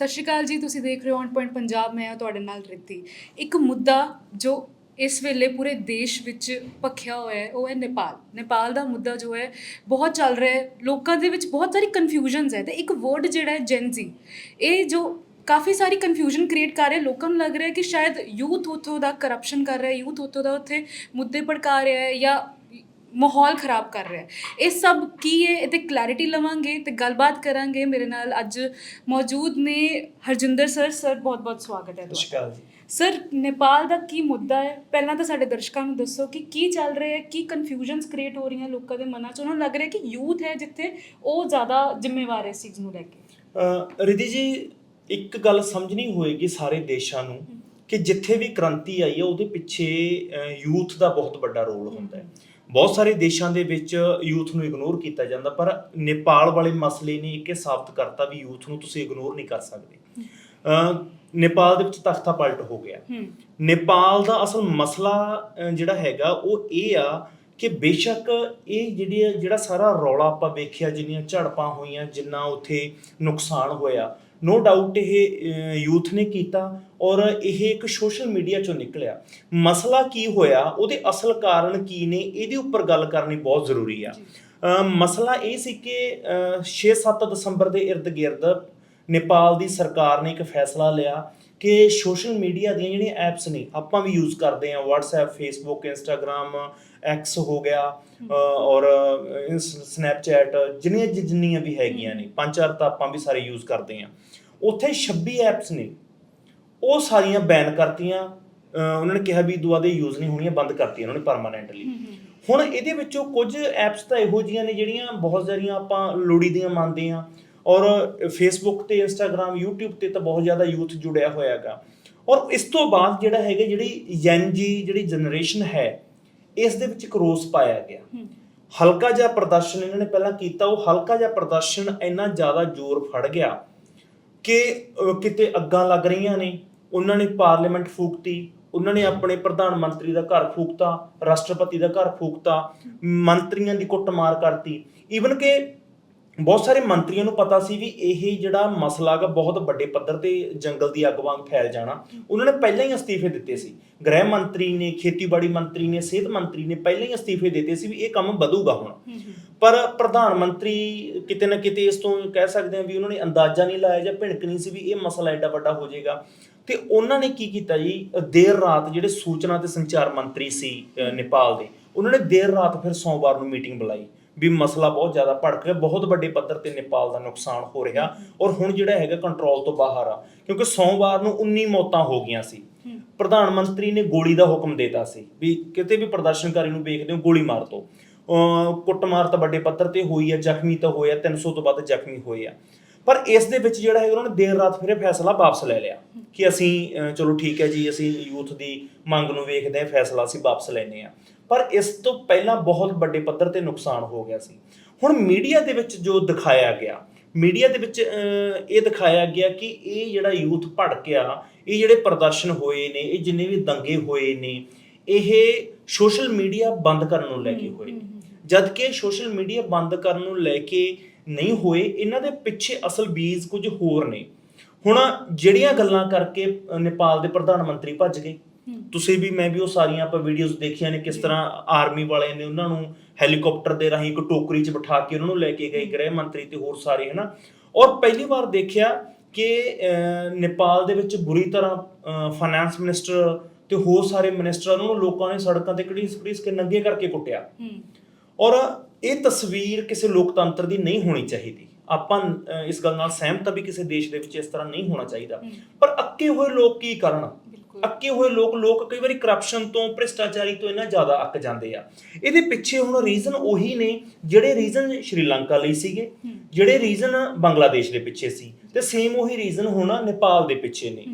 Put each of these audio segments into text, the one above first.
ਸਤਿ ਸ਼੍ਰੀ ਅਕਾਲ ਜੀ, ਤੁਸੀਂ ਦੇਖ ਰਹੇ ਹੋ ਔਨ ਪੁਆਇੰਟ ਪੰਜਾਬ ਮੈਂ ਹਾਂ ਤੁਹਾਡੇ ਨਾਲ ਰਿੱਤੀ ਇੱਕ ਮੁੱਦਾ ਜੋ ਇਸ ਵੇਲੇ ਪੂਰੇ ਦੇਸ਼ ਵਿੱਚ ਭਖਿਆ ਹੋਇਆ ਹੈ, ਉਹ ਹੈ ਨੇਪਾਲ। ਨੇਪਾਲ ਦਾ ਮੁੱਦਾ ਜੋ ਹੈ, ਬਹੁਤ ਚੱਲ ਰਿਹਾ ਹੈ। ਲੋਕਾਂ ਦੇ ਵਿੱਚ ਬਹੁਤ ਸਾਰੀ ਕਨਫਿਊਜ਼ਨਸ ਹੈ ਤੇ ਇੱਕ ਵਰਡ ਜਿਹੜਾ ਹੈ ਜੈਨਜ਼ੀ ਇਹ ਜੋ ਕਾਫੀ ਸਾਰੀ ਕਨਫਿਊਜ਼ਨ ਕ੍ਰੀਏਟ ਕਰ ਰਿਹਾ, ਲੋਕਾਂ ਨੂੰ ਲੱਗ ਰਿਹਾ ਕਿ ਸ਼ਾਇਦ ਯੂਥ ਉਥੋਂ ਦਾ ਕਰਪਸ਼ਨ ਕਰ ਰਿਹਾ ਯੂਥ ਉਥੋਂ ਦਾ ਉੱਥੇ ਮੁੱਦੇ ਭੜਕਾ ਰਿਹਾ ਹੈ ਜਾਂ ਮਾਹੌਲ ਖਰਾਬ ਕਰ ਰਿਹਾ ਹੈ। ਇਹ ਸਭ ਕੀ ਹੈ? ਇਹ ਤੇ ਕਲੈਰਿਟੀ ਲਵਾਂਗੇ ਤੇ ਗੱਲਬਾਤ ਕਰਾਂਗੇ। ਮੇਰੇ ਨਾਲ ਅੱਜ ਮੌਜੂਦ ਨੇ ਹਰਜਿੰਦਰ ਸਰ। ਸਰ ਬਹੁਤ ਬਹੁਤ ਸਵਾਗਤ ਹੈ ਤੁਹਾਡਾ। ਸਰ ਨੇਪਾਲ ਦਾ ਕੀ ਮੁੱਦਾ ਹੈ? ਪਹਿਲਾਂ ਤਾਂ ਸਾਡੇ ਦਰਸ਼ਕਾਂ ਨੂੰ ਦੱਸੋ ਕਿ ਕੀ ਚੱਲ ਰਿਹਾ ਹੈ? ਕੀ ਕਨਫਿਊਜ਼ਨਸ ਕ੍ਰੀਏਟ ਹੋ ਰਹੀਆਂ ਲੋਕਾਂ ਦੇ ਮਨਾਂ 'ਚ? ਉਹਨਾਂ ਨੂੰ ਲੱਗ ਰਿਹਾ ਕਿ ਯੂਥ ਹੈ ਜਿੱਥੇ ਉਹ ਜ਼ਿਆਦਾ ਜ਼ਿੰਮੇਵਾਰ ਹੈ ਇਸ ਚੀਜ਼ ਨੂੰ ਲੈ ਕੇ। ਰਿਧੀ ਜੀ ਇੱਕ ਗੱਲ ਸਮਝਣੀ ਹੋਏਗੀ ਸਾਰੇ ਦੇਸ਼ਾਂ ਨੂੰ ਕਿ ਜਿੱਥੇ ਵੀ ਕ੍ਰਾਂਤੀ ਆਈ ਹੈ ਉਹਦੇ ਪਿੱਛੇ ਯੂਥ ਦਾ ਬਹੁਤ ਵੱਡਾ ਰੋਲ ਹੁੰਦਾ ਹੈ। ਬਹੁਤ ਸਾਰੇ ਦੇਸ਼ਾਂ ਦੇ ਵਿੱਚ ਯੂਥ ਨੂੰ ਇਗਨੋਰ ਕੀਤਾ ਜਾਂਦਾ ਪਰ ਨੇਪਾਲ ਵਾਲੇ ਮਸਲੇ ਨੇ ਇੱਕ ਇਹ ਸਾਬਤ ਕਰਤਾ ਵੀ ਯੂਥ ਨੂੰ ਤੁਸੀਂ ਇਗਨੋਰ ਨਹੀਂ ਕਰ ਸਕਦੇ। ਨੇਪਾਲ ਦੇ ਵਿੱਚ ਤਖਤਾ ਪਲਟ ਹੋ ਗਿਆ। ਨੇਪਾਲ ਦਾ ਅਸਲ ਮਸਲਾ ਜਿਹੜਾ ਹੈਗਾ ਉਹ ਇਹ ਆ ਕਿ ਬੇਸ਼ੱਕ ਇਹ ਜਿਹੜੀ ਜਿਹੜਾ ਸਾਰਾ ਰੌਲਾ ਆਪਾਂ ਵੇਖਿਆ ਜਿੰਨੀਆਂ ਝੜਪਾਂ ਹੋਈਆਂ ਜਿੰਨਾ ਉੱਥੇ ਨੁਕਸਾਨ ਹੋਇਆ ਨੋ ਡਾਊਟ ਇਹ ਯੂਥ ਨੇ ਕੀਤਾ। ਔਰ ਇਹ ਇੱਕ ਸੋਸ਼ਲ ਮੀਡੀਆ ਚੋਂ ਨਿਕਲਿਆ। ਮਸਲਾ ਕੀ ਹੋਇਆ? ਉਹਦੇ ਅਸਲ ਕਾਰਨ ਕੀ ਨੇ? ਇਹਦੇ ਉੱਪਰ ਗੱਲ ਕਰਨੀ ਬਹੁਤ ਜ਼ਰੂਰੀ ਆ। ਮਸਲਾ ਇਹ ਸੀ ਕਿ 6-7 ਦਸੰਬਰ ਦੇ ird-gird ਨੇਪਾਲ ਦੀ ਸਰਕਾਰ ਨੇ ਇੱਕ ਫੈਸਲਾ ਲਿਆ ਕਿ ਸੋਸ਼ਲ ਮੀਡੀਆ ਦੀਆਂ ਜਿਹੜੀਆਂ ਐਪਸ ਨੇ ਆਪਾਂ ਵੀ ਯੂਜ਼ ਕਰਦੇ ਆ WhatsApp Facebook Instagram X ਹੋ ਗਿਆ ਔਰ ਸਨੈਪਚੈਟ ਜਿੰਨੀਆਂ ਜਿੰਨੀਆਂ ਵੀ ਹੈਗੀਆਂ ਨੇ ਪੰਜ ਚਾਰ ਤਾਂ ਆਪਾਂ ਵੀ ਸਾਰੇ ਯੂਜ਼ ਕਰਦੇ ਆ ਉੱਥੇ 26 ਐਪਸ ਨੇ। ਉਹ ਸਾਰੀਆਂ ਬੈਨ ਕਰਤੀਆਂ ਉਹਨਾਂ ਨੇ ਕਿਹਾ ਵੀ ਦੁਆ ਦੇ ਯੂਜ਼ ਨਹੀਂ ਹੋਣੀਆਂ ਬੰਦ ਕਰਤੀਆਂ ਉਹਨਾਂ ਨੇ ਪਰਮਾਨੈਂਟਲੀ ਹੁਣ ਇਹਦੇ ਵਿੱਚੋਂ ਕੁਝ ਐਪਸ ਤਾਂ ਇਹੋ ਜੀਆਂ ਨੇ ਜਿਹੜੀਆਂ ਬਹੁਤ ਸਾਰੀਆਂ ਆਪਾਂ ਲੋੜੀ ਦੀਆਂ ਮੰਨਦੇ ਆ ਔਰ ਫੇਸਬੁੱਕ ਤੇ ਇੰਸਟਾਗ੍ਰam YouTube ਤੇ ਤਾਂ ਬਹੁਤ ਜ਼ਿਆਦਾ ਯੂਥ ਜੁੜਿਆ ਹੋਇਆ ਹੈਗਾ ਔਰ ਇਸ ਤੋਂ ਬਾਅਦ ਜਿਹੜਾ ਹੈਗਾ ਜਿਹੜੀ ਯੈਨਜੀ ਜਿਹੜੀ ਜਨਰੇਸ਼ਨ ਹੈ ਇਸ ਦੇ ਵਿੱਚ ਇੱਕ ਰੋਸ ਪਾਇਆ ਗਿਆ। ਹਲਕਾ ਜਿਹਾ ਪ੍ਰਦਰਸ਼ਨ ਇਹਨਾਂ ਨੇ ਪਹਿਲਾਂ ਕੀਤਾ ਉਹ ਹਲਕਾ ਜਿਹਾ ਪ੍ਰਦਰਸ਼ਨ ਇੰਨਾ ਜ਼ਿਆਦਾ ਜ਼ੋਰ ਫੜ ਗਿਆ ਕਿ ਕਿਤੇ ਅੱਗਾਂ ਲੱਗ ਰਹੀਆਂ ਨੇ। ਉਹਨਾਂ ਨੇ ਪਾਰਲੀਮੈਂਟ ਫੂਕਤੀ ਉਹਨਾਂ ਨੇ ਆਪਣੇ ਪ੍ਰਧਾਨ ਮੰਤਰੀ ਦਾ ਘਰ ਫੂਕਤਾ ਰਾਸ਼ਟਰਪਤੀ ਦਾ ਘਰ ਫੂਕਤਾ ਮੰਤਰੀਆਂ ਦੀ ਕੁੱਟਮਾਰ ਕਰਤੀ। ਈਵਨ ਕਿ ਬਹੁਤ ਸਾਰੇ ਮੰਤਰੀਆਂ ਨੂੰ ਪਤਾ ਸੀ ਵੀ ਇਹ ਜਿਹੜਾ ਮਸਲਾ ਹੈਗਾ ਬਹੁਤ ਵੱਡੇ ਪੱਧਰ ਤੇ ਜੰਗਲ ਦੀ ਅੱਗ ਵਾਂਗ ਫੈਲ ਜਾਣਾ। ਉਹਨਾਂ ਨੇ ਪਹਿਲਾਂ ਹੀ ਅਸਤੀਫੇ ਦਿੱਤੇ ਸੀ। ਗ੍ਰਹਿ ਮੰਤਰੀ ਨੇ ਖੇਤੀਬਾੜੀ ਮੰਤਰੀ ਨੇ ਸਿਹਤ ਮੰਤਰੀ ਨੇ ਪਹਿਲਾਂ ਹੀ ਅਸਤੀਫੇ ਦਿੱਤੇ ਸੀ ਵੀ ਇਹ ਕੰਮ ਵਧੂਗਾ ਹੁਣ। ਪਰ ਪ੍ਰਧਾਨ ਮੰਤਰੀ ਕਿਤੇ ਨਾ ਕਿਤੇ ਇਸ ਤੋਂ ਕਹਿ ਸਕਦੇ ਆ ਵੀ ਉਹਨਾਂ ਨੇ ਅੰਦਾਜ਼ਾ ਨਹੀਂ ਲਾਇਆ ਜਾਂ ਭਿਣਕ ਨਹੀਂ ਸੀ ਵੀ ਇਹ ਮਸਲਾ ਐਡਾ ਵੱਡਾ ਹੋ ਜਾਏਗਾ। ਤੇ ਉਹਨਾਂ ਨੇ ਕੀ ਕੀਤਾ ਜੀ? ਦੇਰ ਰਾਤ ਜਿਹੜੇ ਸੂਚਨਾ ਤੇ ਸੰਚਾਰ ਮੰਤਰੀ ਸੀ ਨੇਪਾਲ ਦੇ ਉਹਨਾਂ ਨੇ ਦੇਰ ਰਾਤ ਫਿਰ ਸੋਮਵਾਰ ਨੂੰ ਮੀਟਿੰਗ ਬੁਲਾਈ ਵੀ ਮਸਲਾ ਬਹੁਤ ਜ਼ਿਆਦਾ ਭੜਕ ਗਿਆ ਬਹੁਤ ਵੱਡੇ ਪੱਧਰ ਤੇ ਨੇਪਾਲ ਦਾ ਨੁਕਸਾਨ ਹੋ ਰਿਹਾ ਔਰ ਹੁਣ ਜਿਹੜਾ ਹੈਗਾ ਕੰਟਰੋਲ ਤੋਂ ਬਾਹਰ ਆ ਕਿਉਂਕਿ ਸੋਮਵਾਰ ਨੂੰ 19 ਮੌਤਾਂ ਹੋ ਗਈਆਂ ਸੀ। ਪ੍ਰਧਾਨ ਮੰਤਰੀ ਨੇ ਗੋਲੀ ਦਾ ਹੁਕਮ ਦਿੱਤਾ ਸੀ ਵੀ ਕਿਤੇ ਵੀ ਪ੍ਰਦਰਸ਼ਨਕਾਰੀ ਨੂੰ ਵੇਖਦੇ ਹੋ ਗੋਲੀ ਮਾਰ ਦਿਓ ਅਹ ਕੁੱਟਮਾਰ ਤਾਂ ਵੱਡੇ ਪੱਧਰ ਤੇ ਹੋਈ ਹੈ ਜ਼ਖਮੀ ਤਾਂ ਹੋਇਆ 300 ਤੋਂ ਵੱਧ ਜ਼ਖਮੀ ਹੋਏ ਆ। ਪਰ ਇਸ ਦੇ ਵਿੱਚ ਜਿਹੜਾ ਹੈ ਉਹਨਾਂ ਨੇ ਦੇਰ ਰਾਤ ਫਿਰ ਇਹ ਫੈਸਲਾ ਵਾਪਸ ਲੈ ਲਿਆ ਕਿ ਅਸੀਂ ਚਲੋ ਠੀਕ ਹੈ ਜੀ ਅਸੀਂ ਯੂਥ ਦੀ ਮੰਗ ਨੂੰ ਵੇਖਦੇ ਹਾਂ ਫੈਸਲਾ ਅਸੀਂ ਵਾਪਸ ਲੈਨੇ ਆ ਪਰ ਇਸ ਤੋਂ ਪਹਿਲਾਂ ਬਹੁਤ ਵੱਡੇ ਪੱਧਰ ਤੇ ਨੁਕਸਾਨ ਹੋ ਗਿਆ ਸੀ। ਹੁਣ ਮੀਡੀਆ ਦੇ ਵਿੱਚ ਜੋ ਦਿਖਾਇਆ ਗਿਆ ਮੀਡੀਆ ਦੇ ਵਿੱਚ ਇਹ ਦਿਖਾਇਆ ਗਿਆ ਕਿ ਇਹ ਜਿਹੜਾ ਯੂਥ ਭੜਕਿਆ ਇਹ ਜਿਹੜੇ ਪ੍ਰਦਰਸ਼ਨ ਹੋਏ ਨੇ ਇਹ ਜਿੰਨੇ ਵੀ ਦੰਗੇ ਹੋਏ ਨੇ ਇਹ ਸੋਸ਼ਲ ਮੀਡੀਆ ਬੰਦ ਕਰਨ ਨੂੰ ਲੈ ਕੇ ਹੋਏ ਨੇ। ਜਦ ਕਿ ਸੋਸ਼ਲ ਮੀਡੀਆ ਬੰਦ ਕਰਨ ਨੂੰ ਲੈ ਕੇ ਨਹੀਂ ਹੋਏ ਇਹਨਾਂ ਦੇ ਪਿੱਛੇ ਅਸਲ ਬੀਜ ਕੁਝ ਹੋਰ ਨੇ। ਹੁਣ ਜਿਹੜੀਆਂ ਗੱਲਾਂ ਕਰਕੇ ਨੇਪਾਲ ਦੇ ਪ੍ਰਧਾਨ ਮੰਤਰੀ ਭੱਜ ਗਏ। ਤੁਸੀਂ ਵੀ ਮੈਂ ਵੀ ਉਹ ਸਾਰੀਆਂ ਆਪਾਂ ਵੀਡੀਓਜ਼ ਦੇਖੀਆਂ ਨੇ ਕਿਸ ਤਰ੍ਹਾਂ ਆਰਮੀ ਵਾਲਿਆਂ ਨੇ ਉਹਨਾਂ ਨੂੰ ਹੈਲੀਕਾਪਟਰ ਦੇ ਰਾਹੀਂ ਇੱਕ ਟੋਕਰੀ 'ਚ ਬਿਠਾ ਕੇ ਉਹਨਾਂ ਨੂੰ ਲੈ ਕੇ ਗਏ ਗ੍ਰਹਿ ਮੰਤਰੀ ਤੇ ਹੋਰ ਸਾਰੇ ਹਨਾ? ਔਰ ਪਹਿਲੀ ਵਾਰ ਦੇਖਿਆ ਕਿ ਨੇਪਾਲ ਦੇ ਵਿੱਚ ਬੁਰੀ ਤਰ੍ਹਾਂ ਫਾਈਨੈਂਸ ਮਿਨਿਸਟਰ ਤੇ ਹੋਰ ਸਾਰੇ ਮਿਨਿਸਟਰਾਂ ਨੂੰ ਲੋਕਾਂ ਨੇ ਸੜਕਾਂ ਤੇ ਘੜੀਸ ਘੜੀਸ ਕੇ ਨੰਗੇ ਕਰਕੇ ਕੁੱਟਿਆ। ਔਰ ਇਹ ਤਸਵੀਰ ਕਿਸੇ ਲੋਕਤੰਤਰ ਦੀ ਨਹੀਂ ਹੋਣੀ ਚਾਹੀਦੀ। ਆਪਾਂ ਇਸ ਗੱਲ ਨਾਲ ਸਹਿਮਤ ਆ ਵੀ ਕਿਸੇ ਦੇਸ਼ ਦੇ ਵਿੱਚ ਇਸ ਤਰ੍ਹਾਂ ਨਹੀਂ ਹੋਣਾ ਚਾਹੀਦਾ। ਪਰ ਅੱਕੇ ਹੋਏ ਲੋਕ ਕੀ ਕਰਨ? ਅੱਕੇ ਹੋਏ ਲੋਕ ਲੋਕ ਕਈ ਵਾਰੀ ਕਰਪਸ਼ਨ ਤੋਂ ਭ੍ਰਿਸ਼ਟਾਚਾਰੀ ਤੋਂ ਇੰਨਾ ਜ਼ਿਆਦਾ ਅੱਕ ਜਾਂਦੇ ਆ। ਇਹਦੇ ਪਿੱਛੇ ਹੁਣ ਰੀਜ਼ਨ ਉਹੀ ਨੇ ਜਿਹੜੇ ਰੀਜ਼ਨ ਸ਼੍ਰੀਲੰਕਾ ਲਈ ਸੀਗੇ ਜਿਹੜੇ ਰੀਜ਼ਨ ਬੰਗਲਾਦੇਸ਼ ਦੇ ਪਿੱਛੇ ਸੀ ਤੇ ਸੇਮ ਉਹੀ ਰੀਜ਼ਨ ਹੁਣ ਨੇਪਾਲ ਦੇ ਪਿੱਛੇ ਨੇ।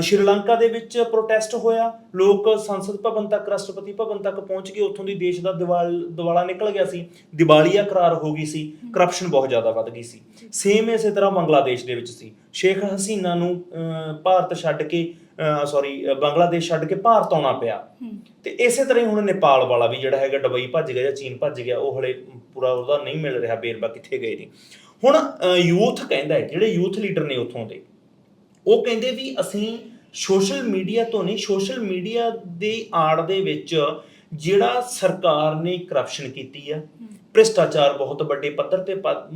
ਸ਼੍ਰੀਲੰਕਾ ਦੇ ਵਿੱਚ ਪ੍ਰੋਟੈਸਟ ਹੋਇਆ। ਲੋਕ ਸੰਸਦ ਭਵਨ ਤੱਕ ਰਾਸ਼ਟਰਪਤੀ ਭਵਨ ਤੱਕ ਪਹੁੰਚ ਕੇ ਉੱਥੋਂ ਦੀ ਦੇਸ਼ ਦਾ ਦਿਵਾਲ ਦਿਵਾਲਾ ਨਿਕਲ ਗਿਆ ਸੀ। ਦਿਵਾਲੀਆ ਕਰਾਰ ਹੋ ਗਈ ਸੀ। ਕਰਪਸ਼ਨ ਬਹੁਤ ਜ਼ਿਆਦਾ ਵੱਧ ਗਈ ਸੀ। ਸੇਮ ਇਸੇ ਤਰ੍ਹਾਂ ਬੰਗਲਾਦੇਸ਼ ਦੇ ਵਿੱਚ ਸੀ। ਸ਼ੇਖ ਹਸੀਨਾ ਨੂੰ ਭਾਰਤ ਛੱਡ ਕੇ ਸੌਰੀ ਬੰਗਲਾਦੇਸ਼ ਛੱਡ ਕੇ ਭਾਰਤ ਆਉਣਾ ਪਿਆ। ਤੇ ਇਸੇ ਤਰ੍ਹਾਂ ਹੀ ਹੁਣ ਨੇਪਾਲ ਵਾਲਾ ਵੀ ਜਿਹੜਾ ਹੈਗਾ ਦੁਬਈ ਭੱਜ ਗਿਆ ਜਾਂ ਚੀਨ ਭੱਜ ਗਿਆ ਉਹ ਹਲੇ ਪੂਰਾ ਉਹਦਾ ਨਹੀਂ ਮਿਲ ਰਿਹਾ ਬੇਰਬਾ ਕਿੱਥੇ ਗਏ ਨੇ। ਹੁਣ ਯੂਥ ਕਹਿੰਦਾ ਹੈ ਜਿਹੜੇ ਯੂਥ ਲੀਡਰ ਨੇ ਉੱਥੋਂ ਦੇ ਉਹ ਕਹਿੰਦੇ ਵੀ ਅਸੀਂ ਸੋਸ਼ਲ ਮੀਡੀਆ ਤੋਂ ਨਹੀਂ ਸੋਸ਼ਲ ਮੀਡੀਆ ਦੇ ਆੜ ਦੇ ਵਿੱਚ ਜਿਹੜਾ ਸਰਕਾਰ ਨੇ ਕਰਪਸ਼ਨ ਕੀਤੀ ਆ ਭ੍ਰਿਸ਼ਟਾਚਾਰ ਬਹੁਤ ਵੱਡੇ ਪੱਧਰ ਤੇ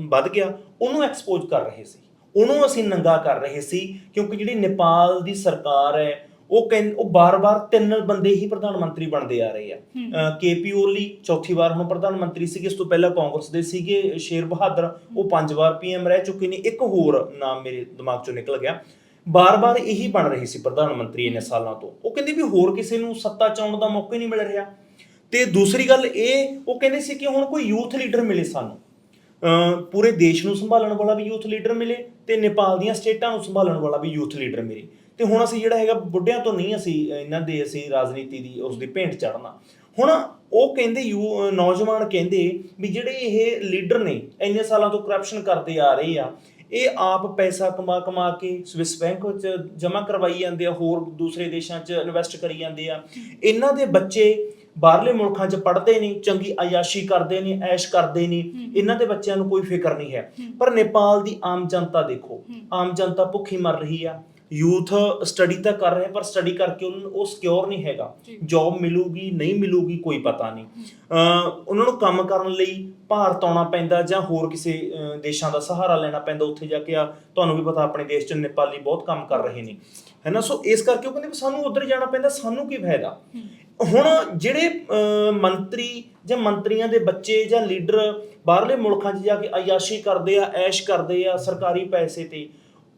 ਵੱਧ ਗਿਆ ਉਹਨੂੰ ਐਕਸਪੋਜ਼ ਕਰ ਰਹੇ ਸੀ। ਉਹਨੂੰ ਅਸੀਂ ਨੰਗਾ ਕਰ ਰਹੇ ਸੀ ਕਿਉਂਕਿ ਜਿਹੜੀ ਨੇਪਾਲ ਦੀ ਸਰਕਾਰ ਹੈ ਉਹ ਕਹਿੰ ਉਹ ਬਾਰ-ਬਾਰ ਤਿੰਨ ਬੰਦੇ ਹੀ ਪ੍ਰਧਾਨ ਮੰਤਰੀ ਬਣਦੇ ਆ ਰਹੇ ਆ। ਕੇਪੀ ਓਲੀ ਚੌਥੀ ਵਾਰ ਹੁਣ ਪ੍ਰਧਾਨ ਮੰਤਰੀ ਸੀਗੇ ਇਸ ਤੋਂ ਪਹਿਲਾਂ ਕਾਂਗਰਸ ਦੇ ਸੀਗੇ ਸ਼ੇਰ ਬਹਾਦਰ ਉਹ ਪੰਜ ਵਾਰ ਪੀਐਮ ਰਹਿ ਚੁੱਕੇ ਨੇ ਇੱਕ ਹੋਰ ਨਾਮ ਮੇਰੇ ਦਿਮਾਗ ਚੋਂ ਨਿਕਲ ਗਿਆ। ਬਾਰ-ਬਾਰ ਇਹੀ ਬਣ ਰਹੀ ਸੀ ਪ੍ਰਧਾਨ ਮੰਤਰੀ ਇੰਨੇ ਸਾਲਾਂ ਤੋਂ। ਉਹ ਕਹਿੰਦੇ ਵੀ ਹੋਰ ਕਿਸੇ ਨੂੰ ਸੱਤਾ ਚਾਉਣ ਦਾ ਮੌਕਾ ਹੀ ਨਹੀਂ ਮਿਲ ਰਿਹਾ। ਤੇ ਦੂਸਰੀ ਗੱਲ ਇਹ, ਉਹ ਕਹਿੰਦੇ ਸੀ ਕਿ ਹੁਣ ਕੋਈ ਯੂਥ ਲੀਡਰ ਮਿਲੇ ਸਾਨੂੰ। ਪੂਰੇ ਦੇਸ਼ ਨੂੰ ਸੰਭਾਲਣ ਵਾਲਾ ਵੀ ਯੂਥ ਲੀਡਰ ਮਿਲੇ ਤੇ ਨੇਪਾਲ ਦੀਆਂ ਸਟੇਟਾਂ ਨੂੰ ਸੰਭਾਲਣ ਵਾਲਾ ਵੀ ਯੂਥ ਲੀਡਰ ਮਿਲੇ। ਤੇ ਹੁਣ ਅਸੀਂ ਜਿਹੜਾ ਹੈਗਾ ਬੁੱਢਿਆਂ ਤੋਂ ਨਹੀਂ ਅਸੀਂ ਇਹਨਾਂ ਦੇ ਅਸੀਂ ਰਾਜਨੀਤੀ ਦੀ, ਉਸ ਦੀ ਭੇਂਟ ਚੜਨਾ ਹੁਣ ਉਹ ਕਹਿੰਦੇ ਯੂ, ਨੌਜਵਾਨ ਕਹਿੰਦੇ ਵੀ ਜਿਹੜੇ ਇਹ ਲੀਡਰ ਨੇ, ਇੰਨੇ ਸਾਲਾਂ ਤੋਂ ਕਰਪਸ਼ਨ ਕਰਦੇ ਆ ਰਹੇ ਆ ਇਹ ਆਪ ਪੈਸਾ ਕਮਾ ਕਮਾ ਕੇ ਸਵਿਸ ਬੈਂਕ ਵਿੱਚ ਜਮ੍ਹਾਂ ਕਰਵਾਈ ਜਾਂਦੇ ਆ ਹੋਰ ਦੂਸਰੇ ਦੇਸ਼ਾਂ 'ਚ ਇਨਵੈਸਟ ਕਰੀ ਜਾਂਦੇ ਆ। ਇਹਨਾਂ ਦੇ ਬੱਚੇ ਬਾਹਰਲੇ ਮੁਲਕਾਂ 'ਚ ਪੜ੍ਹਦੇ ਨੇ ਚੰਗੀ ਆਯਾਸ਼ੀ ਕਰਦੇ ਨੇ ਐਸ਼ ਕਰਦੇ ਨੇ ਇਹਨਾਂ ਦੇ ਬੱਚਿਆਂ ਨੂੰ ਕੋਈ ਫਿਕਰ ਨਹੀਂ ਹੈ। ਪਰ ਨੇਪਾਲ ਦੀ ਆਮ ਜਨਤਾ ਦੇਖੋ ਆਮ ਜਨਤਾ ਭੁੱਖੀ ਮਰ ਰਹੀ ਆ। ਯੂਥ ਸਟੱਡੀ ਤਾਂ ਕਰ ਰਹੇ ਪਰ ਸਟੱਡੀ ਕਰਕੇ ਉਹਨਾਂ ਨੂੰ ਉਹ ਸਿਕਿਉਰ ਨਹੀਂ ਹੈਗਾ। ਜੌਬ ਮਿਲੂਗੀ ਨਹੀਂ ਮਿਲੂਗੀ ਕੋਈ ਪਤਾ ਨਹੀਂ। ਉਹਨਾਂ ਨੂੰ ਕੰਮ ਕਰਨ ਲਈ ਭਾਰਤ ਆਉਣਾ ਪੈਂਦਾ ਜਾਂ ਹੋਰ ਕਿਸੇ ਦੇਸ਼ਾਂ ਦਾ ਸਹਾਰਾ ਲੈਣਾ ਪੈਂਦਾ ਉੱਥੇ ਜਾ ਕੇ ਆ ਤੁਹਾਨੂੰ ਵੀ ਪਤਾ ਆਪਣੇ ਦੇਸ਼ 'ਚ ਨੇਪਾਲੀ ਬਹੁਤ ਕੰਮ ਕਰ ਰਹੇ ਨੇ। ਹੈਨਾ? ਸੋ ਇਸ ਕਰਕੇ ਉਹ ਕਹਿੰਦੇ ਵੀ ਸਾਨੂੰ ਉੱਧਰ ਜਾਣਾ ਪੈਂਦਾ ਸਾਨੂੰ ਕੀ ਫਾਇਦਾ? ਹੁਣ ਜਿਹੜੇ ਮੰਤਰੀ ਜਾਂ ਮੰਤਰੀਆਂ ਦੇ ਬੱਚੇ ਜਾਂ ਲੀਡਰ ਬਾਹਰਲੇ ਮੁਲਕਾਂ 'ਚ ਜਾ ਕੇ ਆਯਾਸ਼ੀ ਕਰਦੇ ਆ ਐਸ਼ ਕਰਦੇ ਆ ਸਰਕਾਰੀ ਪੈਸੇ ਤੇ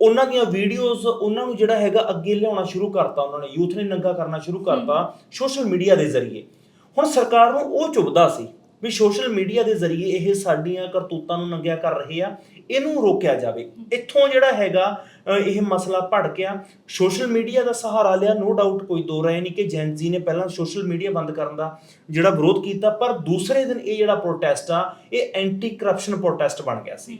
ਉਹਨਾਂ ਦੀਆਂ ਵੀਡੀਓਜ਼ ਉਹਨਾਂ ਨੂੰ ਜਿਹੜਾ ਹੈਗਾ ਅੱਗੇ ਲਿਆਉਣਾ ਸ਼ੁਰੂ ਕਰਤਾ ਉਹਨਾਂ ਨੇ ਯੂਥ ਨੇ ਨੰਗਾ ਕਰਨਾ ਸ਼ੁਰੂ ਕਰਤਾ ਸੋਸ਼ਲ ਮੀਡੀਆ ਦੇ ਜ਼ਰੀਏ। ਹੁਣ ਸਰਕਾਰ ਨੂੰ ਉਹ ਚੁੱਭਦਾ ਸੀ ਵੀ ਸੋਸ਼ਲ ਮੀਡੀਆ ਦੇ ਜ਼ਰੀਏ ਇਹ ਸਾਡੀਆਂ ਕਰਤੂਤਾਂ ਨੂੰ ਨੰਗਿਆ ਕਰ ਰਹੇ ਆ ਇਹਨੂੰ ਰੋਕਿਆ ਜਾਵੇ। ਇੱਥੋਂ ਜਿਹੜਾ ਹੈਗਾ ਇਹ ਮਸਲਾ ਭੜਕਿਆ। ਸੋਸ਼ਲ ਮੀਡੀਆ ਦਾ ਸਹਾਰਾ ਲਿਆ ਨੋ ਡਾਊਟ ਕੋਈ ਦੋ ਰਾਏ ਨਹੀਂ ਕਿ ਜੈਨਜ਼ੀ ਨੇ ਪਹਿਲਾਂ ਸੋਸ਼ਲ ਮੀਡੀਆ ਬੰਦ ਕਰਨ ਦਾ ਜਿਹੜਾ ਵਿਰੋਧ ਕੀਤਾ ਪਰ ਦੂਸਰੇ ਦਿਨ ਇਹ ਜਿਹੜਾ ਪ੍ਰੋਟੈਸਟ ਆ ਇਹ ਐਂਟੀ ਕਰਪਸ਼ਨ ਪ੍ਰੋਟੈਸਟ ਬਣ ਗਿਆ ਸੀ।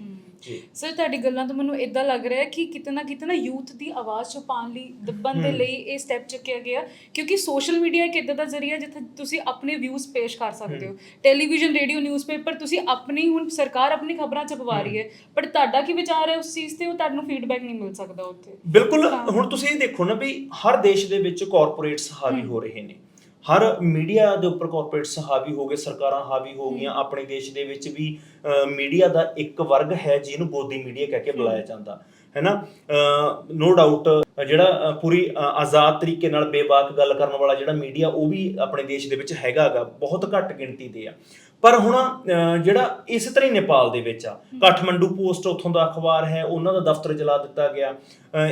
ਸਰ ਤੁਹਾਡੀ ਗੱਲਾਂ ਤੋਂ ਮੈਨੂੰ ਇਦਾਂ ਲੱਗ ਰਿਹਾ ਹੈ ਕਿ ਕਿਤੇ ਨਾ ਕਿਤੇ ਨਾ ਯੂਥ ਦੀ ਆਵਾਜ਼ ਛੁਪਾਉਣ ਲਈ ਦੱਬਣ ਦੇ ਲਈ ਇਹ ਸਟੈਪ ਚੁੱਕਿਆ ਗਿਆ। ਕਿਉਂਕਿ ਸੋਸ਼ਲ ਮੀਡੀਆ ਇੱਕ ਇਦਾਂ ਦਾ ਜ਼ਰੀਆ ਜਿੱਥੇ ਤੁਸੀਂ ਆਪਣੇ ਵਿਊਜ਼ ਪੇਸ਼ ਕਰ ਸਕਦੇ ਹੋ। ਟੈਲੀਵਿਜ਼ਨ ਰੇਡੀਓ ਨਿਊਜ਼ਪੇਪਰ ਤੁਸੀਂ ਆਪਣੀ ਹੁਣ ਸਰਕਾਰ ਆਪਣੀ ਖਬਰਾਂ ਛਪਵਾ ਰਹੀ ਹੈ। ਪਰ ਤੁਹਾਡਾ ਕੀ ਵਿਚਾਰ ਹੈ ਉਸ ਚੀਜ਼ ਤੇ? ਉਹ ਤੁਹਾਨੂੰ ਫੀਡਬੈਕ ਨਹੀਂ ਮਿਲ ਸਕਦਾ ਉੱਥੇ। ਬਿਲਕੁਲ। ਹੁਣ ਤੁਸੀਂ ਇਹ ਦੇਖੋ ਨਾ ਵੀ ਹਰ ਦੇਸ਼ ਦੇ ਵਿੱਚ ਕਾਰਪੋਰੇਟਸ ਹਾਵੀ ਹੋ ਰਹੇ ਨੇ। ਹਰ ਮੀਡੀਆ ਦੇ ਉੱਪਰ ਕਾਰਪੋਰੇਟਸ ਹਾਵੀ ਹੋ ਗਏ ਸਰਕਾਰਾਂ ਹਾਵੀ ਹੋ ਗਈਆਂ ਆਪਣੇ ਦੇਸ਼ ਦੇ ਵਿੱਚ ਵੀ ਮੀਡੀਆ ਦਾ ਇੱਕ ਵਰਗ ਹੈ ਜਿਹਨੂੰ ਗੋਦੀ ਮੀਡੀਆ ਕਹਿ ਕੇ ਬੁਲਾਇਆ ਜਾਂਦਾ ਹੈ ਨਾ ਨੋ ਡਾਊਟ ਜਿਹੜਾ ਪੂਰੀ ਆਜ਼ਾਦ ਤਰੀਕੇ ਨਾਲ ਬੇਬਾਕ ਗੱਲ ਕਰਨ ਵਾਲਾ ਜਿਹੜਾ ਮੀਡੀਆ ਉਹ ਵੀ ਆਪਣੇ ਦੇਸ਼ ਦੇ ਵਿੱਚ ਹੈਗਾਗਾ ਬਹੁਤ ਘੱਟ ਗਿਣਤੀ ਦੇ ਆ। ਪਰ ਹੁਣ ਜਿਹੜਾ ਇਸੇ ਤਰ੍ਹਾਂ ਹੀ ਨੇਪਾਲ ਦੇ ਵਿੱਚ ਆ ਕਾਠਮੰਡੂ ਪੋਸਟ ਉੱਥੋਂ ਦਾ ਅਖਬਾਰ ਹੈ ਉਹਨਾਂ ਦਾ ਦਫ਼ਤਰ ਜਲਾ ਦਿੱਤਾ ਗਿਆ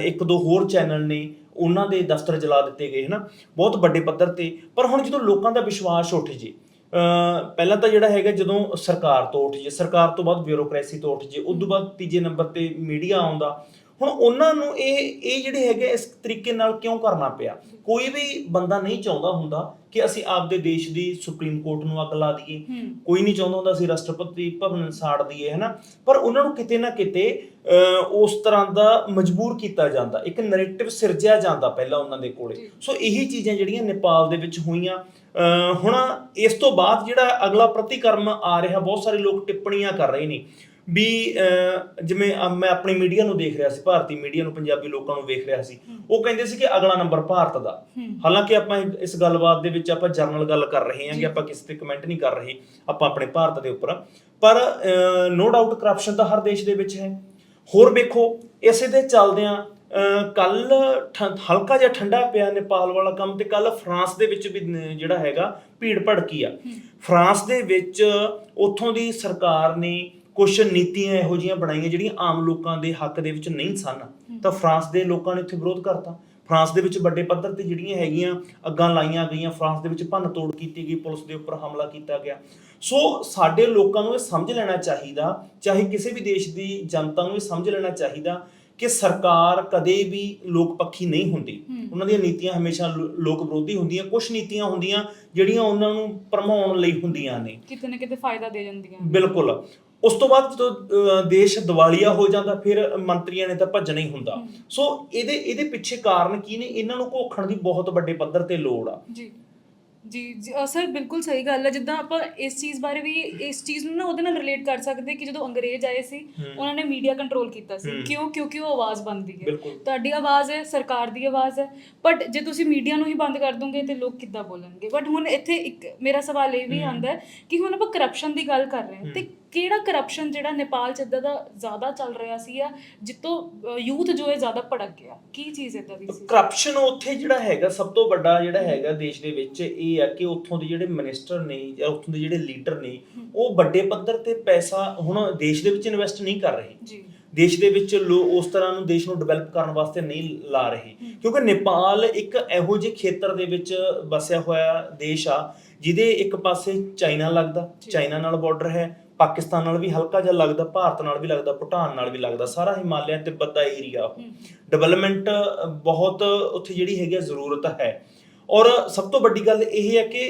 ਇੱਕ ਦੋ ਹੋਰ ਚੈਨਲ ਨੇ ਉਹਨਾਂ ਦੇ ਦਫ਼ਤਰ ਜਲਾ ਦਿੱਤੇ ਗਏ ਹਨਾ? ਬਹੁਤ ਵੱਡੇ ਪੱਧਰ ਤੇ। ਪਰ ਹੁਣ ਜਦੋਂ ਲੋਕਾਂ ਦਾ ਵਿਸ਼ਵਾਸ ਉੱਠ ਜੇ ਅ, ਪਹਿਲਾਂ ਤਾਂ ਜਿਹੜਾ ਹੈਗਾ ਜਦੋਂ ਸਰਕਾਰ ਤੋਂ ਉੱਠ ਜੇ ਸਰਕਾਰ ਤੋਂ ਬਾਅਦ ਬਿਊਰੋਕ੍ਰੇਸੀ ਤੋਂ ਉੱਠ ਜੇ ਉਸ ਤੋਂ ਬਾਅਦ ਤੀਜੇ ਨੰਬਰ ਤੇ ਮੀਡੀਆ ਆਉਂਦਾ ਹੁਣ ਉਹਨਾਂ ਨੂੰ ਇਹ ਇਹ ਜਿਹੜੇ ਹੈਗੇ ਇਸ ਤਰੀਕੇ ਨਾਲ ਕਿਉਂ ਕਰਨਾ ਪਿਆ? ਕੋਈ ਵੀ ਬੰਦਾ ਨਹੀਂ ਚਾਹੁੰਦਾ ਹੁੰਦਾ ਕਿ ਅਸੀਂ ਆਪਦੇ ਦੇਸ਼ ਦੀ ਸੁਪਰੀਮ ਕੋਰਟ ਨੂੰ ਅੱਗ ਲਾ ਦਈਏ। ਕੋਈ ਨਹੀਂ ਚਾਹੁੰਦਾ ਹੁੰਦਾ ਅਸੀਂ ਰਾਸ਼ਟਰਪਤੀ ਭਵਨ ਸਾੜ ਦਈਏ ਹਨਾ? ਪਰ ਉਹਨਾਂ ਨੂੰ ਕਿਤੇ ਨਾ ਕਿਤੇ ਉਸ ਤਰ੍ਹਾਂ ਦਾ ਮਜਬੂਰ ਕੀਤਾ ਜਾਂਦਾ। ਇੱਕ ਨੈਰੇਟਿਵ ਸਿਰਜਿਆ ਜਾਂਦਾ ਪਹਿਲਾਂ ਉਹਨਾਂ ਦੇ ਕੋਲੇ। ਸੋ ਇਹੀ ਚੀਜ਼ਾਂ ਜਿਹੜੀਆਂ ਨੇਪਾਲ ਦੇ ਵਿੱਚ ਹੋਈਆਂ ਹੁਣ ਇਸ ਤੋਂ ਬਾਅਦ ਜਿਹੜਾ ਅਗਲਾ ਪ੍ਰਤੀਕਰਮ ਆ ਰਿਹਾ ਬਹੁਤ ਸਾਰੇ ਲੋਕ ਟਿੱਪਣੀਆਂ ਕਰ ਰਹੇ ਨੇ। ਵੀ ਜਿਵੇਂ ਮੈਂ ਆਪਣੀ ਮੀਡੀਆ ਨੂੰ ਦੇਖ ਰਿਹਾ ਸੀ ਭਾਰਤੀ ਮੀਡੀਆ ਨੂੰ ਪੰਜਾਬੀ ਲੋਕਾਂ ਨੂੰ ਵੇਖ ਰਿਹਾ ਸੀ। ਉਹ ਕਹਿੰਦੇ ਸੀ ਕਿ ਅਗਲਾ ਨੰਬਰ ਭਾਰਤ ਦਾ। ਹਾਲਾਂਕਿ ਆਪਾਂ ਇਸ ਗੱਲਬਾਤ ਦੇ ਵਿੱਚ ਆਪਾਂ ਜਰਨਲ ਗੱਲ ਕਰ ਰਹੇ ਹਾਂ ਕਿ ਆਪਾਂ ਕਿਸੇ ਤੇ ਕਮੈਂਟ ਨਹੀਂ ਕਰ ਰਹੇ ਆਪਾਂ ਆਪਣੇ ਭਾਰਤ ਦੇ ਉੱਪਰ। ਪਰ ਨੋ ਡਾਊਟ ਕਰਪਸ਼ਨ ਤਾਂ ਹਰ ਦੇਸ਼ ਦੇ ਵਿੱਚ ਹੈ। ਹੋਰ ਵੇਖੋ ਇਸੇ ਦੇ ਚੱਲਦਿਆਂ ਕੱਲ ਹਲਕਾ ਜਿਹਾ ਠੰਡਾ ਪਿਆ ਨੇਪਾਲ ਵਾਲਾ ਕੰਮ ਤੇ ਕੱਲ ਫਰਾਂਸ ਦੇ ਵਿੱਚ ਵੀ ਜਿਹੜਾ ਹੈਗਾ ਭੀੜ ਭੜਕੀ ਆ। ਫਰਾਂਸ ਦੇ ਵਿੱਚ ਉੱਥੋਂ ਦੀ ਸਰਕਾਰ ਨੇ ਕੁਝ ਨੀਤੀਆਂ ਇਹੋ ਜਿਹੀਆਂ ਬਣਾਈਆਂ ਜਿਹੜੀਆਂ ਆਮ ਲੋਕਾਂ ਦੇ ਹੱਕ ਦੇ ਵਿੱਚ ਨਹੀਂ ਸਨ। ਤਾਂ ਫਰਾਂਸ ਦੇ ਲੋਕਾਂ ਨੇ ਉੱਥੇ ਵਿਰੋਧ ਕਰਤਾ। ਫਰਾਂਸ ਦੇ ਵਿੱਚ ਵੱਡੇ ਪੱਧਰ ਤੇ ਜਿਹੜੀਆਂ ਹੈਗੀਆਂ ਅੱਗਾਂ ਲਾਈਆਂ ਗਈਆਂ ਫਰਾਂਸ ਦੇ ਵਿੱਚ ਭੰਨ ਤੋੜ ਕੀਤੀ ਗਈ ਪੁਲਿਸ ਦੇ ਉੱਪਰ ਹਮਲਾ ਕੀਤਾ ਗਿਆ। ਸੋ ਸਾਡੇ ਲੋਕਾਂ ਨੂੰ ਇਹ ਸਮਝ ਲੈਣਾ ਚਾਹੀਦਾ ਚਾਹੇ ਕਿਸੇ ਵੀ ਦੇਸ਼ ਦੀ ਜਨਤਾ ਨੂੰ ਇਹ ਸਮਝ ਲੈਣਾ ਚਾਹੀਦਾ ਕਿ ਸਰਕਾਰ ਕਦੇ ਵੀ ਲੋਕ ਪੱਖੀ ਨਹੀਂ ਹੁੰਦੀ। ਉਹਨਾਂ ਦੀਆਂ ਨੀਤੀਆਂ ਹਮੇਸ਼ਾ ਲੋਕ ਵਿਰੋਧੀ ਹੁੰਦੀਆਂ ਕੁਝ ਨੀਤੀਆਂ ਹੁੰਦੀਆਂ ਜਿਹੜੀਆਂ ਉਹਨਾਂ ਨੂੰ ਭਰਮਾਉਣ ਲਈ ਹੁੰਦੀਆਂ ਨੇ। ਕਿਤੇ ਨਾ ਕਿਤੇ ਫਾਇਦਾ ਦੇ ਜਾਂਦੀਆਂ ਬਿਲਕੁਲ। ਉਸ ਤੋਂ ਬਾਅਦ ਜਦੋਂ ਦੇਸ਼ ਦਿਵਾਲੀਆ ਹੋ ਜਾਂਦਾ ਫਿਰ ਮੰਤਰੀਆਂ ਨੇ ਤਾਂ ਭੱਜਣਾ ਹੀ ਹੁੰਦਾ। ਸੋ ਇਹਦੇ ਇਹਦੇ ਪਿੱਛੇ ਕਾਰਨ ਕੀ ਨੇ? ਇਹਨਾਂ ਨੂੰ ਘੋਖਣ ਦੀ ਬਹੁਤ ਵੱਡੇ ਪੱਧਰ ਤੇ ਲੋੜ ਆ। ਜੀ। ਜੀ ਸਰ ਬਿਲਕੁਲ ਸਹੀ ਗੱਲ ਹੈ ਜਿੱਦਾਂ ਆਪਾਂ ਇਸ ਚੀਜ਼ ਬਾਰੇ ਵੀ ਇਸ ਚੀਜ਼ ਨੂੰ ਨਾ ਉਹਦੇ ਨਾਲ ਰਿਲੇਟ ਕਰ ਸਕਦੇ ਕਿ ਜਦੋਂ ਅੰਗਰੇਜ਼ ਆਏ ਸੀ। ਉਹਨਾਂ ਨੇ ਮੀਡੀਆ ਕੰਟਰੋਲ ਕੀਤਾ ਸੀ। ਕਿਉਂ? ਕਿਉਂਕਿ ਉਹ ਆਵਾਜ਼ ਬੰਦੀ ਹੈ। ਤੁਹਾਡੀ ਆਵਾਜ਼ ਹੈ ਸਰਕਾਰ ਦੀ ਆਵਾਜ਼ ਹੈ। ਬਟ ਜੇ ਤੁਸੀਂ ਮੀਡੀਆ ਨੂੰ ਹੀ ਬੰਦ ਕਰ ਦੋਗੇ ਤੇ ਲੋਕ ਕਿੱਦਾਂ ਬੋਲਣਗੇ? ਬਟ ਹੁਣ ਇੱਥੇ ਇੱਕ ਮੇਰਾ ਸਵਾਲ ਇਹ ਵੀ। ਆਉਂਦਾ ਕਿ ਹੁਣ ਆਪਾਂ ਕਰਪਸ਼ਨ ਦੀ ਗੱਲ ਕਰ ਰਹੇ ਹਾਂ ਤੇ ਕਿਹੜਾ ਕਰਪਸ਼ਨ ਜਿਹੜਾ ਨੇਪਾਲ ਚ ਇਦਾਂ ਦਾ ਜ਼ਿਆਦਾ ਚੱਲ ਰਿਹਾ ਸੀ ਆ ਜਿੱਤੋਂ ਯੂਥ ਜੋ ਹੈ ਜ਼ਿਆਦਾ ਭੜਕ ਗਿਆ? ਕੀ ਚੀਜ਼ ਇਦਾਂ ਦੀ ਸੀ? ਕਰਪਸ਼ਨ ਉੱਥੇ ਜਿਹੜਾ ਹੈਗਾ ਸਭ ਤੋਂ ਵੱਡਾ ਜਿਹੜਾ ਹੈਗਾ ਦੇਸ਼ ਦੇ ਵਿੱਚ ਇਹ ਆ ਕਿ ਉੱਥੋਂ ਦੇ ਜਿਹੜੇ ਮਿਨਿਸਟਰ ਨੇ ਜਾਂ ਉੱਥੋਂ ਦੇ ਜਿਹੜੇ ਲੀਡਰ ਨੇ ਉਹ ਵੱਡੇ ਪੱਧਰ ਤੇ ਪੈਸਾ ਹੁਣ ਦੇਸ਼ ਦੇ ਵਿੱਚ ਇਨਵੈਸਟ ਨਹੀਂ ਕਰ ਰਹੇ। ਜੀ। ਦੇਸ਼ ਦੇ ਵਿੱਚ ਲੋ ਉਸ ਤਰ੍ਹਾਂ ਨੂੰ ਦੇਸ਼ ਨੂੰ ਡਿਵੈਲਪ ਕਰਨ ਵਾਸਤੇ ਨਹੀਂ ਲਾ ਰਹੇ। ਕਿਉਂਕਿ ਨੇਪਾਲ ਇੱਕ ਇਹੋ ਜਿਹੇ ਖੇਤਰ ਦੇ ਵਿੱਚ ਵਸਿਆ ਹੋਇਆ ਦੇਸ਼ ਆ ਜਿਹਦੇ ਇੱਕ ਪਾਸੇ ਚਾਈਨਾ ਲੱਗਦਾ। ਚਾਈਨਾ ਨਾਲ ਬਾਰਡਰ ਹੈ ਪਾਕਿਸਤਾਨ ਨਾਲ ਵੀ ਹਲਕਾ ਜਿਹਾ ਲੱਗਦਾ ਭਾਰਤ ਨਾਲ ਵੀ ਲੱਗਦਾ ਭੂਟਾਨ ਨਾਲ ਵੀ ਲੱਗਦਾ ਸਾਰਾ ਹਿਮਾਲਿਆ ਤਿੱਬਤ ਦਾ ਏਰੀਆ ਉਹ। ਡਿਵੈਲਪਮੈਂਟ ਬਹੁਤ ਉੱਥੇ ਜਿਹੜੀ ਹੈਗੀ ਜ਼ਰੂਰਤ ਹੈ ਔਰ ਸਭ ਤੋਂ ਵੱਡੀ ਗੱਲ ਇਹ ਹੈ ਕਿ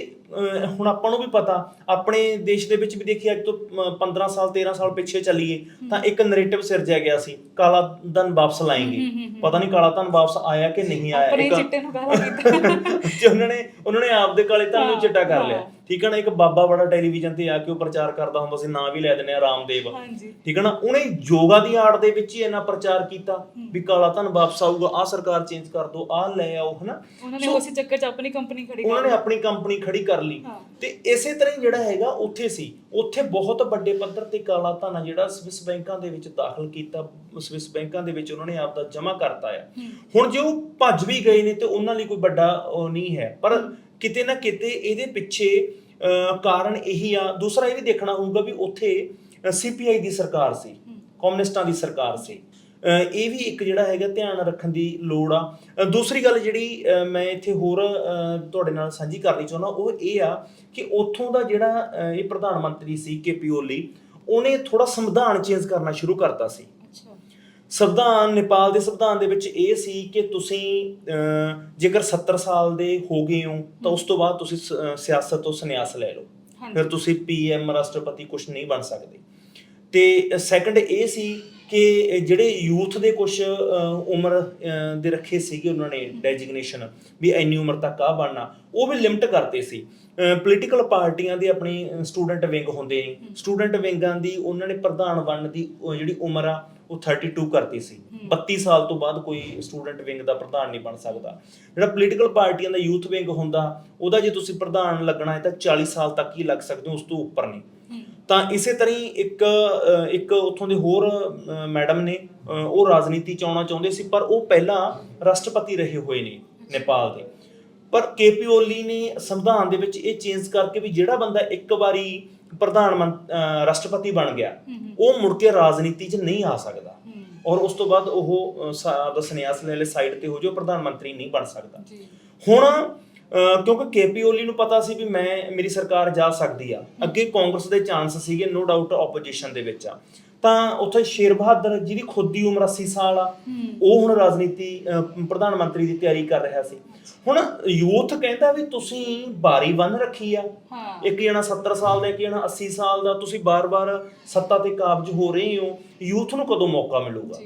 ਹੁਣ ਆਪਾਂ ਨੂੰ ਵੀ ਪਤਾ ਆਪਣੇ ਦੇਸ਼ ਦੇ ਵਿੱਚ ਵੀ ਦੇਖਿਆ ਅੱਜ ਤੋਂ ਅਹ, 15 ਸਾਲ 13 ਸਾਲ ਪਿੱਛੇ ਚੱਲੀਏ ਤਾਂ ਇੱਕ ਨੈਰੇਟਿਵ ਸਿਰਜਿਆ ਗਿਆ ਸੀ ਕਾਲਾ ਧਨ ਵਾਪਸ ਲਾਏਂਗੇ। ਪਤਾ ਨਹੀਂ ਕਾਲਾ ਧਨ ਵਾਪਸ ਆਇਆ ਕਿ ਨਹੀਂ ਆਇਆ ਆਪਣੇ ਇੱਕ- ਚਿੱਟੇ ਨੂੰ ਕਾਲਾ ਕੀਤਾ ਤੇ ਉਹਨਾਂ ਨੇ ਉਹਨਾਂ ਨੇ ਆਪਦੇ ਕਾਲੇ ਧਨ ਨੂੰ ਚਿੱਟਾ ਕਰ ਲਿਆ। ਠੀਕ ਹੈ ਨਾ ਇੱਕ ਬਾਬਾ ਬੜਾ ਟੈਲੀਵਿਜ਼ਨ ਤੇ ਆ ਕੇ ਉਹ ਪ੍ਰਚਾਰ ਕਰਦਾ ਹੁੰਦਾ ਸੀ ਨਾਂ ਵੀ ਲੈ ਦਿੰਦੇ ਆ ਰਾਮਦੇਵ। ਹਾਂਜੀ। ਠੀਕ ਹੈ ਨਾ ਉਹਨੇ ਯੋਗਾ ਦੀ ਆੜ ਦੇ ਵਿੱਚ ਹੀ ਇਹਨਾਂ ਪ੍ਰਚਾਰ ਕੀਤਾ ਵੀ ਕਾਲਾ ਧਨ ਵਾਪਸ ਆਊਗਾ ਆ ਸਰਕਾਰ ਚੇਂਜ ਕਰ ਦੋ ਆ ਲੈ ਆਓ ਹਨਾ? ਉਹਨਾਂ ਨੇ ਉਸੇ ਚੱਕਰ 'ਚ ਆਪਣੀ ਕੰਪਨੀ ਖੜੀ ਉਹਨਾਂ ਨੇ। ਆਪਣੀ ਕੰਪਨੀ ਖੜੀ ਕਰ ਲਈ। ਤੇ ਇਸੇ ਤਰ੍ਹਾਂ ਹੀ ਜਿਹੜਾ ਹੈਗਾ ਉੱਥੇ ਸੀ ਉੱਥੇ ਬਹੁਤ ਵੱਡੇ ਪੱਧਰ ਤੇ ਕਾਲਾ ਧਨ ਆ ਜਿਹੜਾ ਸਵਿਸ ਬੈਂਕਾਂ ਦੇ ਵਿੱਚ ਦਾਖਲ ਕੀਤਾ ਸਵਿਸ ਬੈਂਕਾਂ ਦੇ ਵਿੱਚ ਉਹਨਾਂ ਨੇ ਆਪਦਾ ਜਮ੍ਹਾਂ ਕਰਤਾ ਆ। ਹੁਣ ਜੇ ਉਹ ਭੱਜ ਵੀ ਗਏ ਨੇ ਤੇ ਉਹਨਾਂ ਲਈ ਕੋਈ ਵੱਡਾ ਉਹ ਨਹੀਂ ਹੈ ਪਰ ਕਿਤੇ ਨਾ ਕਿਤੇ ਇਹਦੇ ਪਿੱਛੇ ਕਾਰਨ ਇਹੀ ਆ। ਦੂਸਰਾ ਇਹ ਵੀ ਦੇਖਣਾ ਹੋਊਗਾ ਵੀ ਉੱਥੇ ਸੀਪੀਆਈ ਦੀ ਸਰਕਾਰ ਸੀ ਕਮਿਊਨਿਸਟਾਂ ਦੀ ਸਰਕਾਰ ਸੀ। ਇਹ ਵੀ ਇੱਕ ਜਿਹੜਾ ਹੈਗਾ ਧਿਆਨ ਰੱਖਣ ਦੀ ਲੋੜ ਆ। ਦੂਸਰੀ ਗੱਲ ਜਿਹੜੀ ਮੈਂ ਇੱਥੇ ਹੋਰ ਤੁਹਾਡੇ ਨਾਲ ਸਾਂਝੀ ਕਰਨੀ ਚਾਹੁੰਦਾ ਉਹ ਇਹ ਆ ਕਿ ਉੱਥੋਂ ਦਾ ਜਿਹੜਾ ਇਹ ਪ੍ਰਧਾਨ ਮੰਤਰੀ ਸੀ ਕੇਪੀ ਓਲੀ ਉਹਨੇ ਥੋੜਾ ਸੰਵਿਧਾਨ ਚੇਂਜ ਕਰਨਾ ਸ਼ੁਰੂ ਕਰਤਾ ਸੀ। ਸੰਵਿਧਾਨ ਨੇਪਾਲ ਦੇ ਸੰਵਿਧਾਨ ਦੇ ਵਿੱਚ ਇਹ ਸੀ ਕਿ ਤੁਸੀਂ ਜੇਕਰ 70 ਸਾਲ ਦੇ ਹੋ ਗਏ ਹੋ ਤਾਂ ਉਸ ਤੋਂ ਬਾਅਦ ਤੁਸੀਂ ਸਿਆਸਤ ਤੋਂ ਸੰਨਿਆਸ ਲੈ ਲਓ। ਫਿਰ ਤੁਸੀਂ ਪੀਐਮ ਰਾਸ਼ਟਰਪਤੀ ਕੁਝ ਨਹੀਂ ਬਣ ਸਕਦੇ। ਤੇ ਸੈਕੰਡ ਇਹ ਸੀ ਕਿ ਜਿਹੜੇ ਯੂਥ ਦੇ ਕੁਝ ਉਮਰ ਦੇ ਰੱਖੇ ਸੀਗੇ ਉਹਨਾਂ ਨੇ ਡੈਜਿਗਨੇਸ਼ਨ ਵੀ ਇੰਨੀ ਉਮਰ ਤੱਕ ਆ ਬਣਨਾ ਉਹ ਵੀ ਲਿਮਟ ਕਰਤੇ ਸੀ। ਪੋਲੀਟੀਕਲ ਪਾਰਟੀਆਂ ਦੀ ਆਪਣੀ ਸਟੂਡੈਂਟ ਵਿੰਗ ਹੁੰਦੇ ਨੇ। ਸਟੂਡੈਂਟ ਵਿੰਗਾਂ ਦੀ ਉਹਨਾਂ ਨੇ ਪ੍ਰਧਾਨ ਬਣਨ ਦੀ ਜਿਹੜੀ ਉਮਰ ਆ ਉਹ 32 ਕਰਤੀ ਸੀ। 32 ਸਾਲ ਤੋਂ ਬਾਅਦ ਕੋਈ ਸਟੂਡੈਂਟ ਵਿੰਗ ਦਾ ਪ੍ਰਧਾਨ ਨਹੀਂ ਬਣ ਸਕਦਾ। ਜਿਹੜਾ ਪੋਲੀਟੀਕਲ ਪਾਰਟੀਆਂ ਦਾ ਯੂਥ ਵਿੰਗ ਹੁੰਦਾ ਉਹਦਾ ਜੇ ਤੁਸੀਂ ਪ੍ਰਧਾਨ ਲੱਗਣਾ ਹੈ ਤਾਂ 40 ਸਾਲ ਤੱਕ ਹੀ ਲੱਗ ਸਕਦੇ ਹੋ ਉਸ ਤੋਂ ਉੱਪਰ ਨਹੀਂ। ਤਾਂ ਇਸੇ ਤਰ੍ਹਾਂ ਹੀ ਇੱਕ ਇੱਕ ਉੱਥੋਂ ਦੇ ਹੋਰ ਮੈਡਮ ਨੇ ਉਹ ਰਾਜਨੀਤੀ ਚ ਆਉਣਾ ਚਾਹੁੰਦੇ ਸੀ ਪਰ ਉਹ ਪਹਿਲਾਂ ਰਾਸ਼ਟਰਪਤੀ ਰਹੇ ਹੋਏ ਨੇ ਨੇਪਾਲ ਦੇ। ਪਰ ਕੇਪੀ ਓਲੀ ਨੇ ਸੰਵਿਧਾਨ ਦੇ ਵਿੱਚ ਇਹ ਚੇਂਜ ਕਰਕੇ ਵੀ ਜਿਹੜਾ ਬੰਦਾ ਇੱਕ ਵਾਰੀ ਪ੍ਰਧਾਨ ਮੰਤ- ਅਹ, ਰਾਸ਼ਟਰਪਤੀ ਬਣ ਗਿਆ। ਉਹ ਮੁੜ ਕੇ ਰਾਜਨੀਤੀ 'ਚ ਨਹੀਂ ਆ ਸਕਦਾ। ਔਰ ਉਸ ਤੋਂ ਬਾਅਦ ਉਹ ਅਹ, ਸਾ- ਆਪਦਾ ਸੰਨਿਆਸ ਲੈ ਲੈ ਸਾਈਡ ਤੇ ਹੋ ਜਾਓ ਪ੍ਰਧਾਨ ਮੰਤਰੀ ਨਹੀਂ ਬਣ ਸਕਦਾ ਜੀ ਹੁਣ ਕਿਉਂਕਿ ਕੇਪੀ ਓਲੀ ਨੂੰ ਪਤਾ ਸੀ ਵੀ ਮੈਂ ਮੇਰੀ ਸਰਕਾਰ ਜਾ ਸਕਦੀ ਆ। ਅੱਗੇ ਕਾਂਗਰਸ ਦੇ ਚਾਂਸ ਸੀਗੇ ਨੋ ਡਾਊਟ ਆਪੋਜੀਸ਼ਨ ਦੇ ਵਿੱਚ ਆ। ਤਾਂ ਉੱਥੇ ਸ਼ੇਰ ਬਹਾਦਰ ਜਿਹਦੀ ਖੁਦ ਦੀ ਉਮਰ 80 ਸਾਲ ਆ। ਉਹ ਹੁਣ ਰਾਜਨੀਤੀ ਪ੍ਰਧਾਨ ਮੰਤਰੀ ਦੀ ਤਿਆਰੀ ਕਰ ਰਿਹਾ ਸੀ। ਹੁਣ ਯੂਥ ਕਹਿੰਦਾ ਵੀ ਤੁਸੀਂ ਬਾਰੀ ਬੰਨ ਰੱਖੀ ਆ। ਇੱਕ ਜਣਾ 70 ਸਾਲ ਦਾ ਇੱਕ ਜਣਾ 80 ਸਾਲ ਦਾ ਤੁਸੀਂ ਬਾਰ-ਬਾਰ ਸੱਤਾ ਤੇ ਕਾਬਜ ਹੋ ਰਹੇ ਹੋ। ਯੂਥ ਨੂੰ ਕਦੋਂ ਮੌਕਾ ਮਿਲੂਗਾ।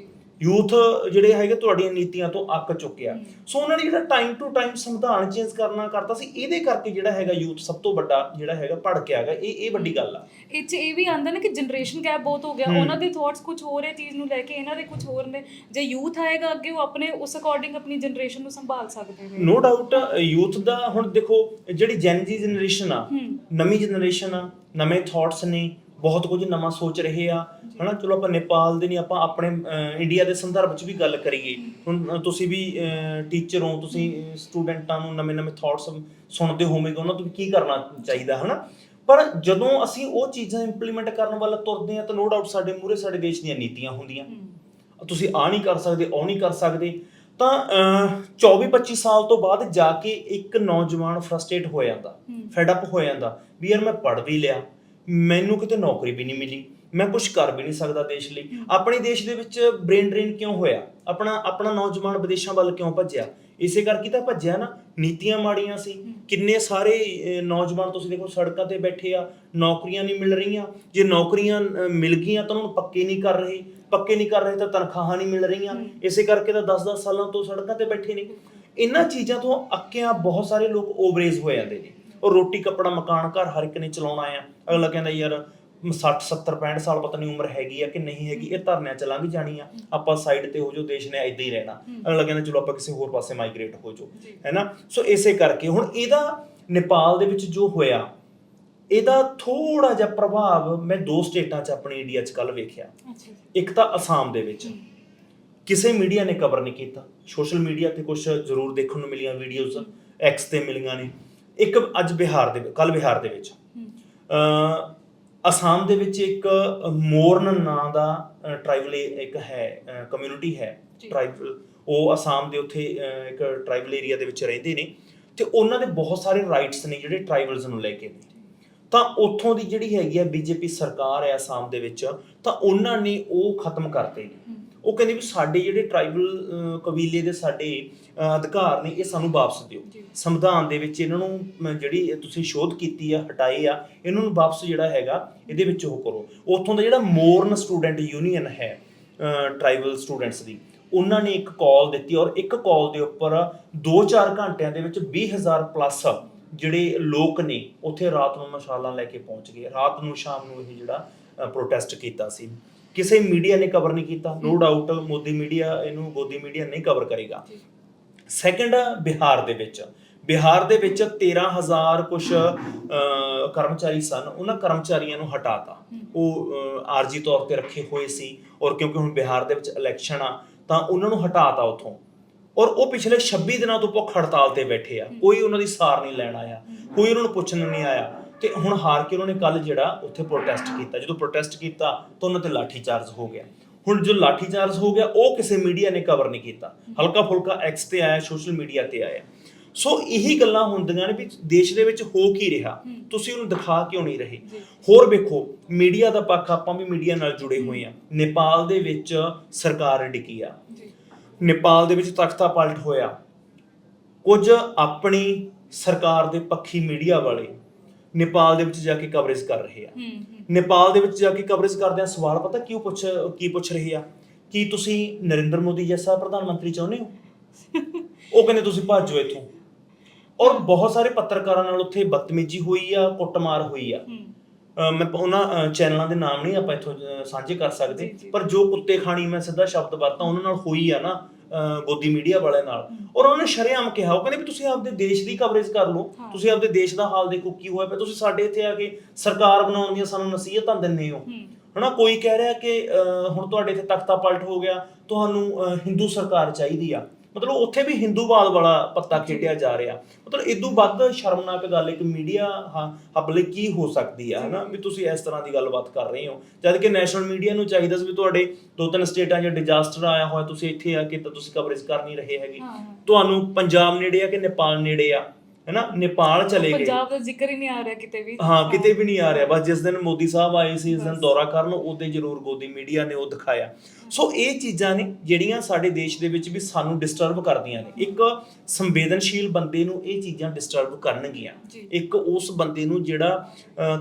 ਯੂਥ ਜਿਹੜੇ ਹੈਗੇ ਤੁਹਾਡੀਆਂ ਨੀਤੀਆਂ ਤੋਂ ਅੱਕ ਚੁੱਕਿਆ। ਸੋ ਉਹਨਾਂ ਨੇ ਜਿਹੜਾ ਟਾਈਮ ਟੂ ਟਾਈਮ ਸੰਵਿਧਾਨ ਚੇਂਜ ਕਰਨਾ ਕਰਤਾ ਸੀ ਇਹਦੇ ਕਰਕੇ ਜਿਹੜਾ ਹੈਗਾ ਯੂਥ ਸਭ ਤੋਂ ਵੱਡਾ ਜਿਹੜਾ ਹੈਗਾ ਭੜ ਕੇ ਆ ਗਿਆ ਇਹ ਇਹ ਵੱਡੀ ਗੱਲ ਆ। ਇਹ 'ਚ ਇਹ ਵੀ ਆਂਦਾ ਨਾ ਕਿ ਜਨਰੇਸ਼ਨ ਗੈਪ ਬਹੁਤ ਹੋ ਗਿਆ। ਉਹਨਾਂ ਦੇ ਥਾਟਸ ਕੁਝ ਹੋਰ ਹੈ ਚੀਜ਼ ਨੂੰ ਲੈ ਕੇ ਇਹਨਾਂ ਦੇ ਕੁਝ ਹੋਰ ਨੇ। ਜੇ ਯੂਥ ਆਏਗਾ ਅੱਗੇ ਉਹ ਆਪਣੇ ਉਸ ਅਕੋਰਡਿੰਗ ਆਪਣੀ ਜਨਰੇਸ਼ਨ ਨੂੰ ਸੰਭਾਲ ਸਕਦੇ ਨੇ। ਨੋ ਡਾਊਟ ਯੂਥ ਦਾ ਹੁਣ ਦੇਖੋ ਜਿਹੜੀ ਜੈਨ ਜੀ ਜਨਰੇਸ਼ਨ ਆ ਨਵੀਂ ਜਨਰੇਸ਼ਨ ਆ ਨਵੇਂ ਥਾਟਸ ਨੇ ਬਹੁਤ ਕੁਝ ਨਵਾਂ ਸੋਚ ਰਹੇ ਆ। ਹਨਾ ਚਲੋ ਆਪਾਂ ਨੇਪਾਲ ਦੇ ਨਹੀਂ ਆਪਾਂ ਆਪਣੇ ਇੰਡੀਆ ਦੇ ਸੰਦਰਭ 'ਚ ਵੀ ਗੱਲ ਕਰੀਏ। ਹੁਣ ਤੁਸੀਂ ਵੀ ਟੀਚਰ ਹੋ ਤੁਸੀਂ ਸਟੂਡੈਂਟਾਂ ਨੂੰ ਨਵੇਂ-ਨਵੇਂ ਥਾਟਸ ਸੁਣਦੇ ਹੋਵੋਗੇ ਉਹਨਾਂ ਤੋਂ ਕੀ ਕਰਨਾ ਚਾਹੀਦਾ ਹਨਾ? ਪਰ ਜਦੋਂ ਅਸੀਂ ਉਹ ਚੀਜ਼ਾਂ ਇੰਪਲੀਮੈਂਟ ਕਰਨ ਵੱਲ ਤੁਰਦੇ ਆ ਤਾਂ ਨੋ ਡਾਊਟ ਸਾਡੇ ਮੂਹਰੇ ਸਾਡੇ ਦੇਸ਼ ਦੀਆਂ ਨੀਤੀਆਂ ਹੁੰਦੀਆਂ। ਤੁਸੀਂ ਆ ਨਹੀਂ ਕਰ ਸਕਦੇ ਉਹ ਨਹੀਂ ਕਰ ਸਕਦੇ। ਤਾਂ 24-25 ਸਾਲ ਤੋਂ ਬਾਅਦ ਜਾ ਕੇ ਇੱਕ ਨੌਜਵਾਨ ਫਰਸਟ੍ਰੇਟ ਹੋ ਜਾਂਦਾ। ਫੈਡ ਅਪ ਹੋ ਜਾਂਦਾ ਵੀ ਯਾਰ ਮੈਂ ਪੜ੍ਹ ਵੀ ਲਿਆ। ਮੈਨੂੰ ਕਿਤੇ ਨੌਕਰੀ ਵੀ ਨਹੀਂ ਮਿਲੀ। ਮੈਂ ਕੁਝ ਕਰ ਵੀ ਨਹੀਂ ਸਕਦਾ ਦੇਸ਼ ਲਈ। ਆਪਣੇ ਦੇਸ਼ ਦੇ ਵਿੱਚ ਬ੍ਰੇਨ ਡਰੇਨ ਕਿਉਂ ਹੋਇਆ? ਆਪਣਾ ਆਪਣਾ ਨੌਜਵਾਨ ਵਿਦੇਸ਼ਾਂ ਵੱਲ ਕਿਉਂ ਭੱਜਿਆ? ਇਸੇ ਕਰਕੇ ਤਾਂ ਭੱਜਿਆ ਨਾ। ਨੀਤੀਆਂ ਮਾੜੀਆਂ ਸੀ। ਕਿੰਨੇ ਸਾਰੇ ਨੌਜਵਾਨ ਤੁਸੀਂ ਦੇਖੋ ਸੜਕਾਂ ਤੇ ਬੈਠੇ ਆ ਨੌਕਰੀਆਂ ਨਹੀਂ ਮਿਲ ਰਹੀਆਂ। ਜੇ ਨੌਕਰੀਆਂ ਮਿਲ ਗਈਆਂ ਤਾਂ ਉਹਨਾਂ ਨੂੰ ਪੱਕੇ ਨਹੀਂ ਕਰ ਰਹੇ। ਪੱਕੇ ਨਹੀਂ ਕਰ ਰਹੇ ਤਾਂ ਤਨਖਾਹਾਂ ਨਹੀਂ ਮਿਲ ਰਹੀਆਂ। ਇਸੇ ਕਰਕੇ ਤਾਂ 10-10 ਸਾਲਾਂ ਤੋਂ ਸੜਕਾਂ ਤੇ ਬੈਠੇ ਨੇ। ਇਹਨਾਂ ਚੀਜ਼ਾਂ ਤੋਂ ਅੱਕਿਆਂ ਬਹੁਤ ਸਾਰੇ ਲੋਕ ਓਵਰੇਜ ਹੋ ਜਾਂਦੇ ਨੇ। ਉਹ ਰੋਟੀ ਕੱਪੜਾ ਮਕਾਨ ਘਰ ਹਰ ਇੱਕ ਨੇ ਚਲਾਉਣਾ ਆ। ਅਗਲਾ ਕਹਿੰਦਾ ਯਾਰ 60 70 65 ਸਾਲ ਪਤਾ ਨਹੀਂ ਉਮਰ ਹੈਗੀ ਆ ਕਿ ਨਹੀਂ ਹੈਗੀ ਇਹ ਧਰਨਿਆਂ ਚ ਲੰਘ ਜਾਣੀ ਆ। ਆਪਾਂ ਸਾਈਡ ਤੇ ਹੋ ਜੋ ਦੇਸ਼ ਨੇ ਇਦਾਂ ਹੀ ਰਹਿਣਾ। ਅਗਲਾ ਕਹਿੰਦਾ ਚਲੋ ਆਪਾਂ ਕਿਸੇ ਹੋਰ ਪਾਸੇ ਮਾਈਗ੍ਰੇਟ ਹੋ ਜੋ। ਹੈਨਾ? ਸੋ ਇਸੇ ਕਰਕੇ ਹੁਣ ਇਹਦਾ ਨੇਪਾਲ ਦੇ ਵਿੱਚ ਜੋ ਹੋਇਆ ਇਹਦਾ ਥੋੜਾ ਜਿਹਾ ਪ੍ਰਭਾਵ ਮੈਂ ਦੋ ਸਟੇਟਾਂ 'ਚ ਆਪਣੀ ਇੰਡੀਆ 'ਚ ਕੱਲ ਵੇਖਿਆ। ਇੱਕ ਤਾਂ ਅਸਾਮ ਦੇ ਵਿੱਚ। ਕਿਸੇ ਮੀਡੀਆ ਨੇ ਕਵਰ ਨਹੀਂ ਕੀਤਾ। ਸੋਸ਼ਲ ਮੀਡੀਆ ਤੇ ਕੁਝ ਜ਼ਰੂਰ ਦੇਖਣ ਨੂੰ ਮਿਲੀਆਂ ਵੀਡੀਓਜ਼ ਐਕਸ ਤੇ ਮਿਲੀਆਂ ਨੇ। ਇੱਕ ਅੱਜ ਬਿਹਾਰ ਦੇ ਕੱਲ ਬਿਹਾਰ ਦੇ ਵਿੱਚ। ਅ ਅਸਾਮ ਦੇ ਵਿੱਚ ਇੱਕ ਮੋਰਨ ਨਾਂ ਦਾ ਟ੍ਰਾਈਬਲ ਇੱਕ ਹੈ ਕਮਿਊਨਿਟੀ ਹੈ। ਟ੍ਰਾਈਬਲ ਉਹ ਅਸਾਮ ਦੇ ਉੱਥੇ ਇੱਕ ਟ੍ਰਾਈਬਲ ਏਰੀਆ ਦੇ ਵਿੱਚ ਰਹਿੰਦੇ ਨੇ। ਤੇ ਉਹਨਾਂ ਦੇ ਬਹੁਤ ਸਾਰੇ ਰਾਈਟਸ ਨੇ ਜਿਹੜੇ ਟ੍ਰਾਈਬਲਸ ਨੂੰ ਲੈ ਕੇ ਨੇ। ਤਾਂ ਉੱਥੋਂ ਦੀ ਜਿਹੜੀ ਹੈਗੀ ਆ ਬੀਜੇਪੀ ਸਰਕਾਰ ਹੈ ਅਸਾਮ ਦੇ ਵਿੱਚ ਤਾਂ ਉਹਨਾਂ ਨੇ ਉਹ ਖਤਮ ਕਰਤੇ ਨੇ। ਉਹ ਕਹਿੰਦੇ ਵੀ ਸਾਡੇ ਜਿਹੜੇ ਟ੍ਰਾਈਬਲ ਕਬੀਲੇ ਦੇ ਸਾਡੇ ਅਧਿਕਾਰ ਨੇ ਇਹ ਸਾਨੂੰ ਵਾਪਸ ਦਿਓ। ਸੰਵਿਧਾਨ ਦੇ ਵਿੱਚ ਇਹਨਾਂ ਨੂੰ ਜਿਹੜੀ ਤੁਸੀਂ ਸ਼ੋਧ ਕੀਤੀ ਆ ਹਟਾਏ ਆ ਇਹਨਾਂ ਨੂੰ ਵਾਪਸ ਜਿਹੜਾ ਹੈਗਾ ਇਹਦੇ ਵਿੱਚ ਉਹ ਕਰੋ। ਉੱਥੋਂ ਦਾ ਜਿਹੜਾ ਮੋਰਨ ਸਟੂਡੈਂਟ ਯੂਨੀਅਨ ਹੈ ਟ੍ਰਾਈਬਲ ਸਟੂਡੈਂਟਸ ਦੀ ਉਹਨਾਂ ਨੇ ਇੱਕ ਕਾਲ ਦਿੱਤੀ ਔਰ ਇੱਕ ਕਾਲ ਦੇ ਉੱਪਰ 2-4 ਘੰਟਿਆਂ ਦੇ ਵਿੱਚ 20000 ਪਲੱਸ ਜਿਹੜੇ ਲੋਕ ਨੇ ਉੱਥੇ ਰਾਤ ਨੂੰ ਮਸ਼ਾਲਾਂ ਲੈ ਕੇ ਪਹੁੰਚ ਗਏ। ਰਾਤ ਨੂੰ ਸ਼ਾਮ ਨੂੰ ਇਹ ਜਿਹੜਾ ਪ੍ਰੋਟੈਸਟ ਕੀਤਾ ਸੀ। ਕਿਸੇ ਮੀਡੀਆ ਨੇ ਕਵਰ ਨਹੀਂ ਕੀਤਾ ਨੋ ਡਾਊਟ ਮੋਦੀ ਮੀਡੀਆ ਇਹਨੂੰ ਗੋਦੀ ਮੀਡੀਆ ਨਹੀਂ ਕਵਰ ਕਰੇਗਾ। ਸੈਕੰਡ ਬਿਹਾਰ ਦੇ ਵਿੱਚ। ਬਿਹਾਰ ਦੇ ਵਿੱਚ 13000 ਕੁਝ ਕਰਮਚਾਰੀ ਸਨ ਉਹਨਾਂ ਕਰਮਚਾਰੀਆਂ ਨੂੰ ਹਟਾਤਾ। ਉਹ ਆਰਜੀ ਤੌਰ ਤੇ ਰੱਖੇ ਹੋਏ ਸੀ ਔਰ ਕਿਉਂਕਿ ਹੁਣ ਬਿਹਾਰ ਦੇ ਵਿੱਚ ਇਲੈਕਸ਼ਨ ਆ ਤਾਂ ਉਹਨਾਂ ਨੂੰ ਹਟਾਤਾ ਉਥੋਂ। ਔਰ ਉਹ ਪਿਛਲੇ 26 ਦਿਨਾਂ ਤੋਂ ਭੁੱਖ ਹੜਤਾਲ ਤੇ ਬੈਠੇ ਆ। ਕੋਈ ਉਹਨਾਂ ਦੀ ਸਾਰ ਨਹੀਂ ਲੈਣ ਆਇਆ। ਕੋਈ ਉਹਨਾਂ ਨੂੰ ਪੁੱਛਣ ਨਹੀਂ ਆਇਆ। ਤੇ ਹੁਣ ਹਾਰ ਕੇ ਉਹਨਾਂ ਨੇ ਕੱਲ ਜਿਹੜਾ ਉੱਥੇ ਪ੍ਰੋਟੈਸਟ ਕੀਤਾ। ਜਦੋਂ ਪ੍ਰੋਟੈਸਟ ਕੀਤਾ ਤਾਂ ਉਹਨਾਂ ਤੇ ਲਾਠੀ ਚਾਰਜ ਹੋ ਗਿਆ। ਹੁਣ ਜੋ ਲਾਠੀ ਚਾਰਜ ਹੋ ਗਿਆ ਉਹ ਕਿਸੇ ਮੀਡੀਆ ਨੇ ਕਵਰ ਨਹੀਂ ਕੀਤਾ। ਹਲਕਾ ਫੁਲਕਾ ਐਕਸ ਤੇ ਆਇਆ ਸੋਸ਼ਲ ਮੀਡੀਆ ਤੇ ਆਇਆ। ਸੋ ਇਹੀ ਗੱਲਾਂ ਹੁੰਦੀਆਂ ਨੇ ਵੀ ਦੇਸ਼ ਦੇ ਵਿੱਚ ਹੋ ਕੀ ਰਿਹਾ। ਤੁਸੀਂ ਉਹਨੂੰ ਦਿਖਾ ਕਿਉਂ ਨਹੀਂ ਰਹੇ। ਹੋਰ ਵੇਖੋ ਮੀਡੀਆ ਦਾ ਪੱਖ ਆਪਾਂ ਵੀ ਮੀਡੀਆ ਨਾਲ ਜੁੜੇ ਹੋਏ ਆ। ਨੇਪਾਲ ਦੇ ਵਿੱਚ ਸਰਕਾਰ ਡਿੱਗੀ ਆ। ਨੇਪਾਲ ਦੇ ਵਿੱਚ ਤਖਤਾ ਪਲਟ ਹੋਇਆ। ਕੁਝ ਆਪਣੀ ਸਰਕਾਰ ਦੇ ਪੱਖੀ ਮੀਡੀਆ ਵਾਲੇ ਨੇਪਾਲ ਦੇ ਵਿੱਚ ਜਾ ਕੇ ਕਵਰੇਜ ਕਰ ਰਹੇ ਆ। ਨੇਪਾਲ ਦੇ ਵਿੱਚ ਜਾ ਕੇ ਕਵਰੇਜ ਕਰਦੇ ਆ ਸਵਾਲ ਪਤਾ ਕਿਉਂ ਪੁੱਛ ਕੀ ਪੁੱਛ ਰਹੇ ਆ? ਕੀ ਤੁਸੀਂ ਨਰਿੰਦਰ ਮੋਦੀ ਜੈਸਾ ਪ੍ਰਧਾਨ ਮੰਤਰੀ ਚਾਹੁੰਦੇ ਹੋ? ਉਹ ਕਹਿੰਦੇ ਤੁਸੀਂ ਭੱਜੋ ਇੱਥੋਂ। ਔਰ ਬਹੁਤ ਸਾਰੇ ਪੱਤਰਕਾਰਾਂ ਨਾਲ ਉੱਥੇ ਬਦਤਮੀਜ਼ੀ ਹੋਈ ਆ ਕੁੱਟਮਾਰ ਹੋਈ ਆ। ਮੈਂ ਉਹਨਾਂ ਚੈਨਲਾਂ ਦੇ ਨਾਮ ਨਹੀਂ ਆਪਾਂ ਇੱਥੋਂ ਸਾਂਝੇ ਕਰ ਸਕਦੇ। ਪਰ ਜੋ ਕੁੱਤੇ ਖਾਣੀ ਮੈਂ ਸਿੱਧਾ ਸ਼ਬਦ ਵਰਤਾਂ ਉਹਨਾਂ ਨਾਲ ਹੋਈ ਆ ਨਾ ਗੋਦੀ ਮੀਡੀਆ ਵਾਲਿਆਂ ਨਾਲ। ਔਰ ਉਹਨਾਂ ਨੇ ਸ਼ਰੇਆਮ ਕਿਹਾ ਉਹ ਕਹਿੰਦੇ ਵੀ ਤੁਸੀਂ ਆਪਦੇ ਦੇਸ਼ ਦੀ ਕਵਰੇਜ ਕਰ ਲਓ। ਤੁਸੀਂ ਆਪਦੇ ਦੇਸ਼ ਦਾ ਹਾਲ ਦੇਖੋ ਕੀ ਹੋਇਆ ਪਿਆ। ਤੁਸੀਂ ਸਾਡੇ ਇੱਥੇ ਆ ਕੇ ਸਰਕਾਰ ਬਣਾਉਣ ਦੀਆਂ ਸਾਨੂੰ ਨਸੀਹਤਾਂ ਦਿੰਦੇ ਹੋ। ਹਨਾ ਕੋਈ ਕਹਿ ਰਿਹਾ ਕਿ ਹੁਣ ਤੁਹਾਡੇ ਇੱਥੇ ਤਖਤਾ ਪਲਟ ਹੋ ਗਿਆ। ਤੁਹਾਨੂੰ ਹਿੰਦੂ ਸਰਕਾਰ ਚਾਹੀਦੀ ਆ। ਮਤਲਬ ਉੱਥੇ ਵੀ ਹਿੰਦੂਵਾਦ ਵਾਲਾ ਪੱਤਾ ਖੇਡਿਆ ਜਾ ਰਿਹਾ। ਮਤਲਬ ਇਦੋਂ ਵੱਧ ਸ਼ਰਮਨਾਕ ਗੱਲ ਇੱਕ ਮੀਡੀਆ ਹੱਬ ਲਈ ਕੀ ਹੋ ਸਕਦੀ ਆ ਹਨਾ? ਵੀ ਤੁਸੀਂ ਇਸ ਤਰ੍ਹਾਂ ਦੀ ਗੱਲਬਾਤ ਕਰ ਰਹੇ ਹੋ। ਜਦ ਕਿ ਨੈਸ਼ਨਲ ਮੀਡੀਆ ਨੂੰ ਚਾਹੀਦਾ ਸੀ ਵੀ ਤੁਹਾਡੇ ਦੋ ਤਿੰਨ ਸਟੇਟਾਂ 'ਚ ਡਿਜ਼ਾਸਟਰ ਆਇਆ ਹੋਇਆ ਤੁਸੀਂ ਇੱਥੇ ਆ ਕੇ ਤਾਂ ਤੁਸੀਂ ਕਵਰੇਜ ਕਰ ਨਹੀਂ ਰਹੇ ਹੈਗੇ। ਤੁਹਾਨੂੰ ਪੰਜਾਬ ਨੇੜੇ ਆ ਕਿ ਨੇਪਾਲ ਨੇੜੇ ਆ? ਹੈਨਾ ਨੇਪਾਲ ਚਲੇ ਗਏ। ਪੰਜਾਬ ਦਾ ਜ਼ਿਕਰ ਹੀ ਨਹੀਂ ਆ ਰਿਹਾ ਕਿਤੇ ਵੀ। ਹਾਂ ਕਿਤੇ ਵੀ ਨਹੀਂ ਆ ਰਿਹਾ। ਬਸ ਜਿਸ ਦਿਨ ਮੋਦੀ ਸਾਹਿਬ ਆਏ ਸੀ ਇਸ ਦਿਨ ਦੌਰਾ ਕਰਨ ਉਹਦੇ ਜ਼ਰੂਰ ਗੋਦੀ ਮੀਡੀਆ ਨੇ ਉਹ ਦਿਖਾਇਆ। ਸੋ ਇਹ ਚੀਜ਼ਾਂ ਨੇ ਜਿਹੜੀਆਂ ਸਾਡੇ ਦੇਸ਼ ਦੇ ਵਿੱਚ ਵੀ ਸਾਨੂੰ ਡਿਸਟਰਬ ਕਰਦੀਆਂ ਨੇ। ਇੱਕ ਸੰਵੇਦਨਸ਼ੀਲ ਬੰਦੇ ਨੂੰ ਇਹ ਚੀਜ਼ਾਂ ਡਿਸਟਰਬ ਕਰਨਗੀਆਂ। ਇੱਕ ਉਸ ਬੰਦੇ ਨੂੰ ਜਿਹੜਾ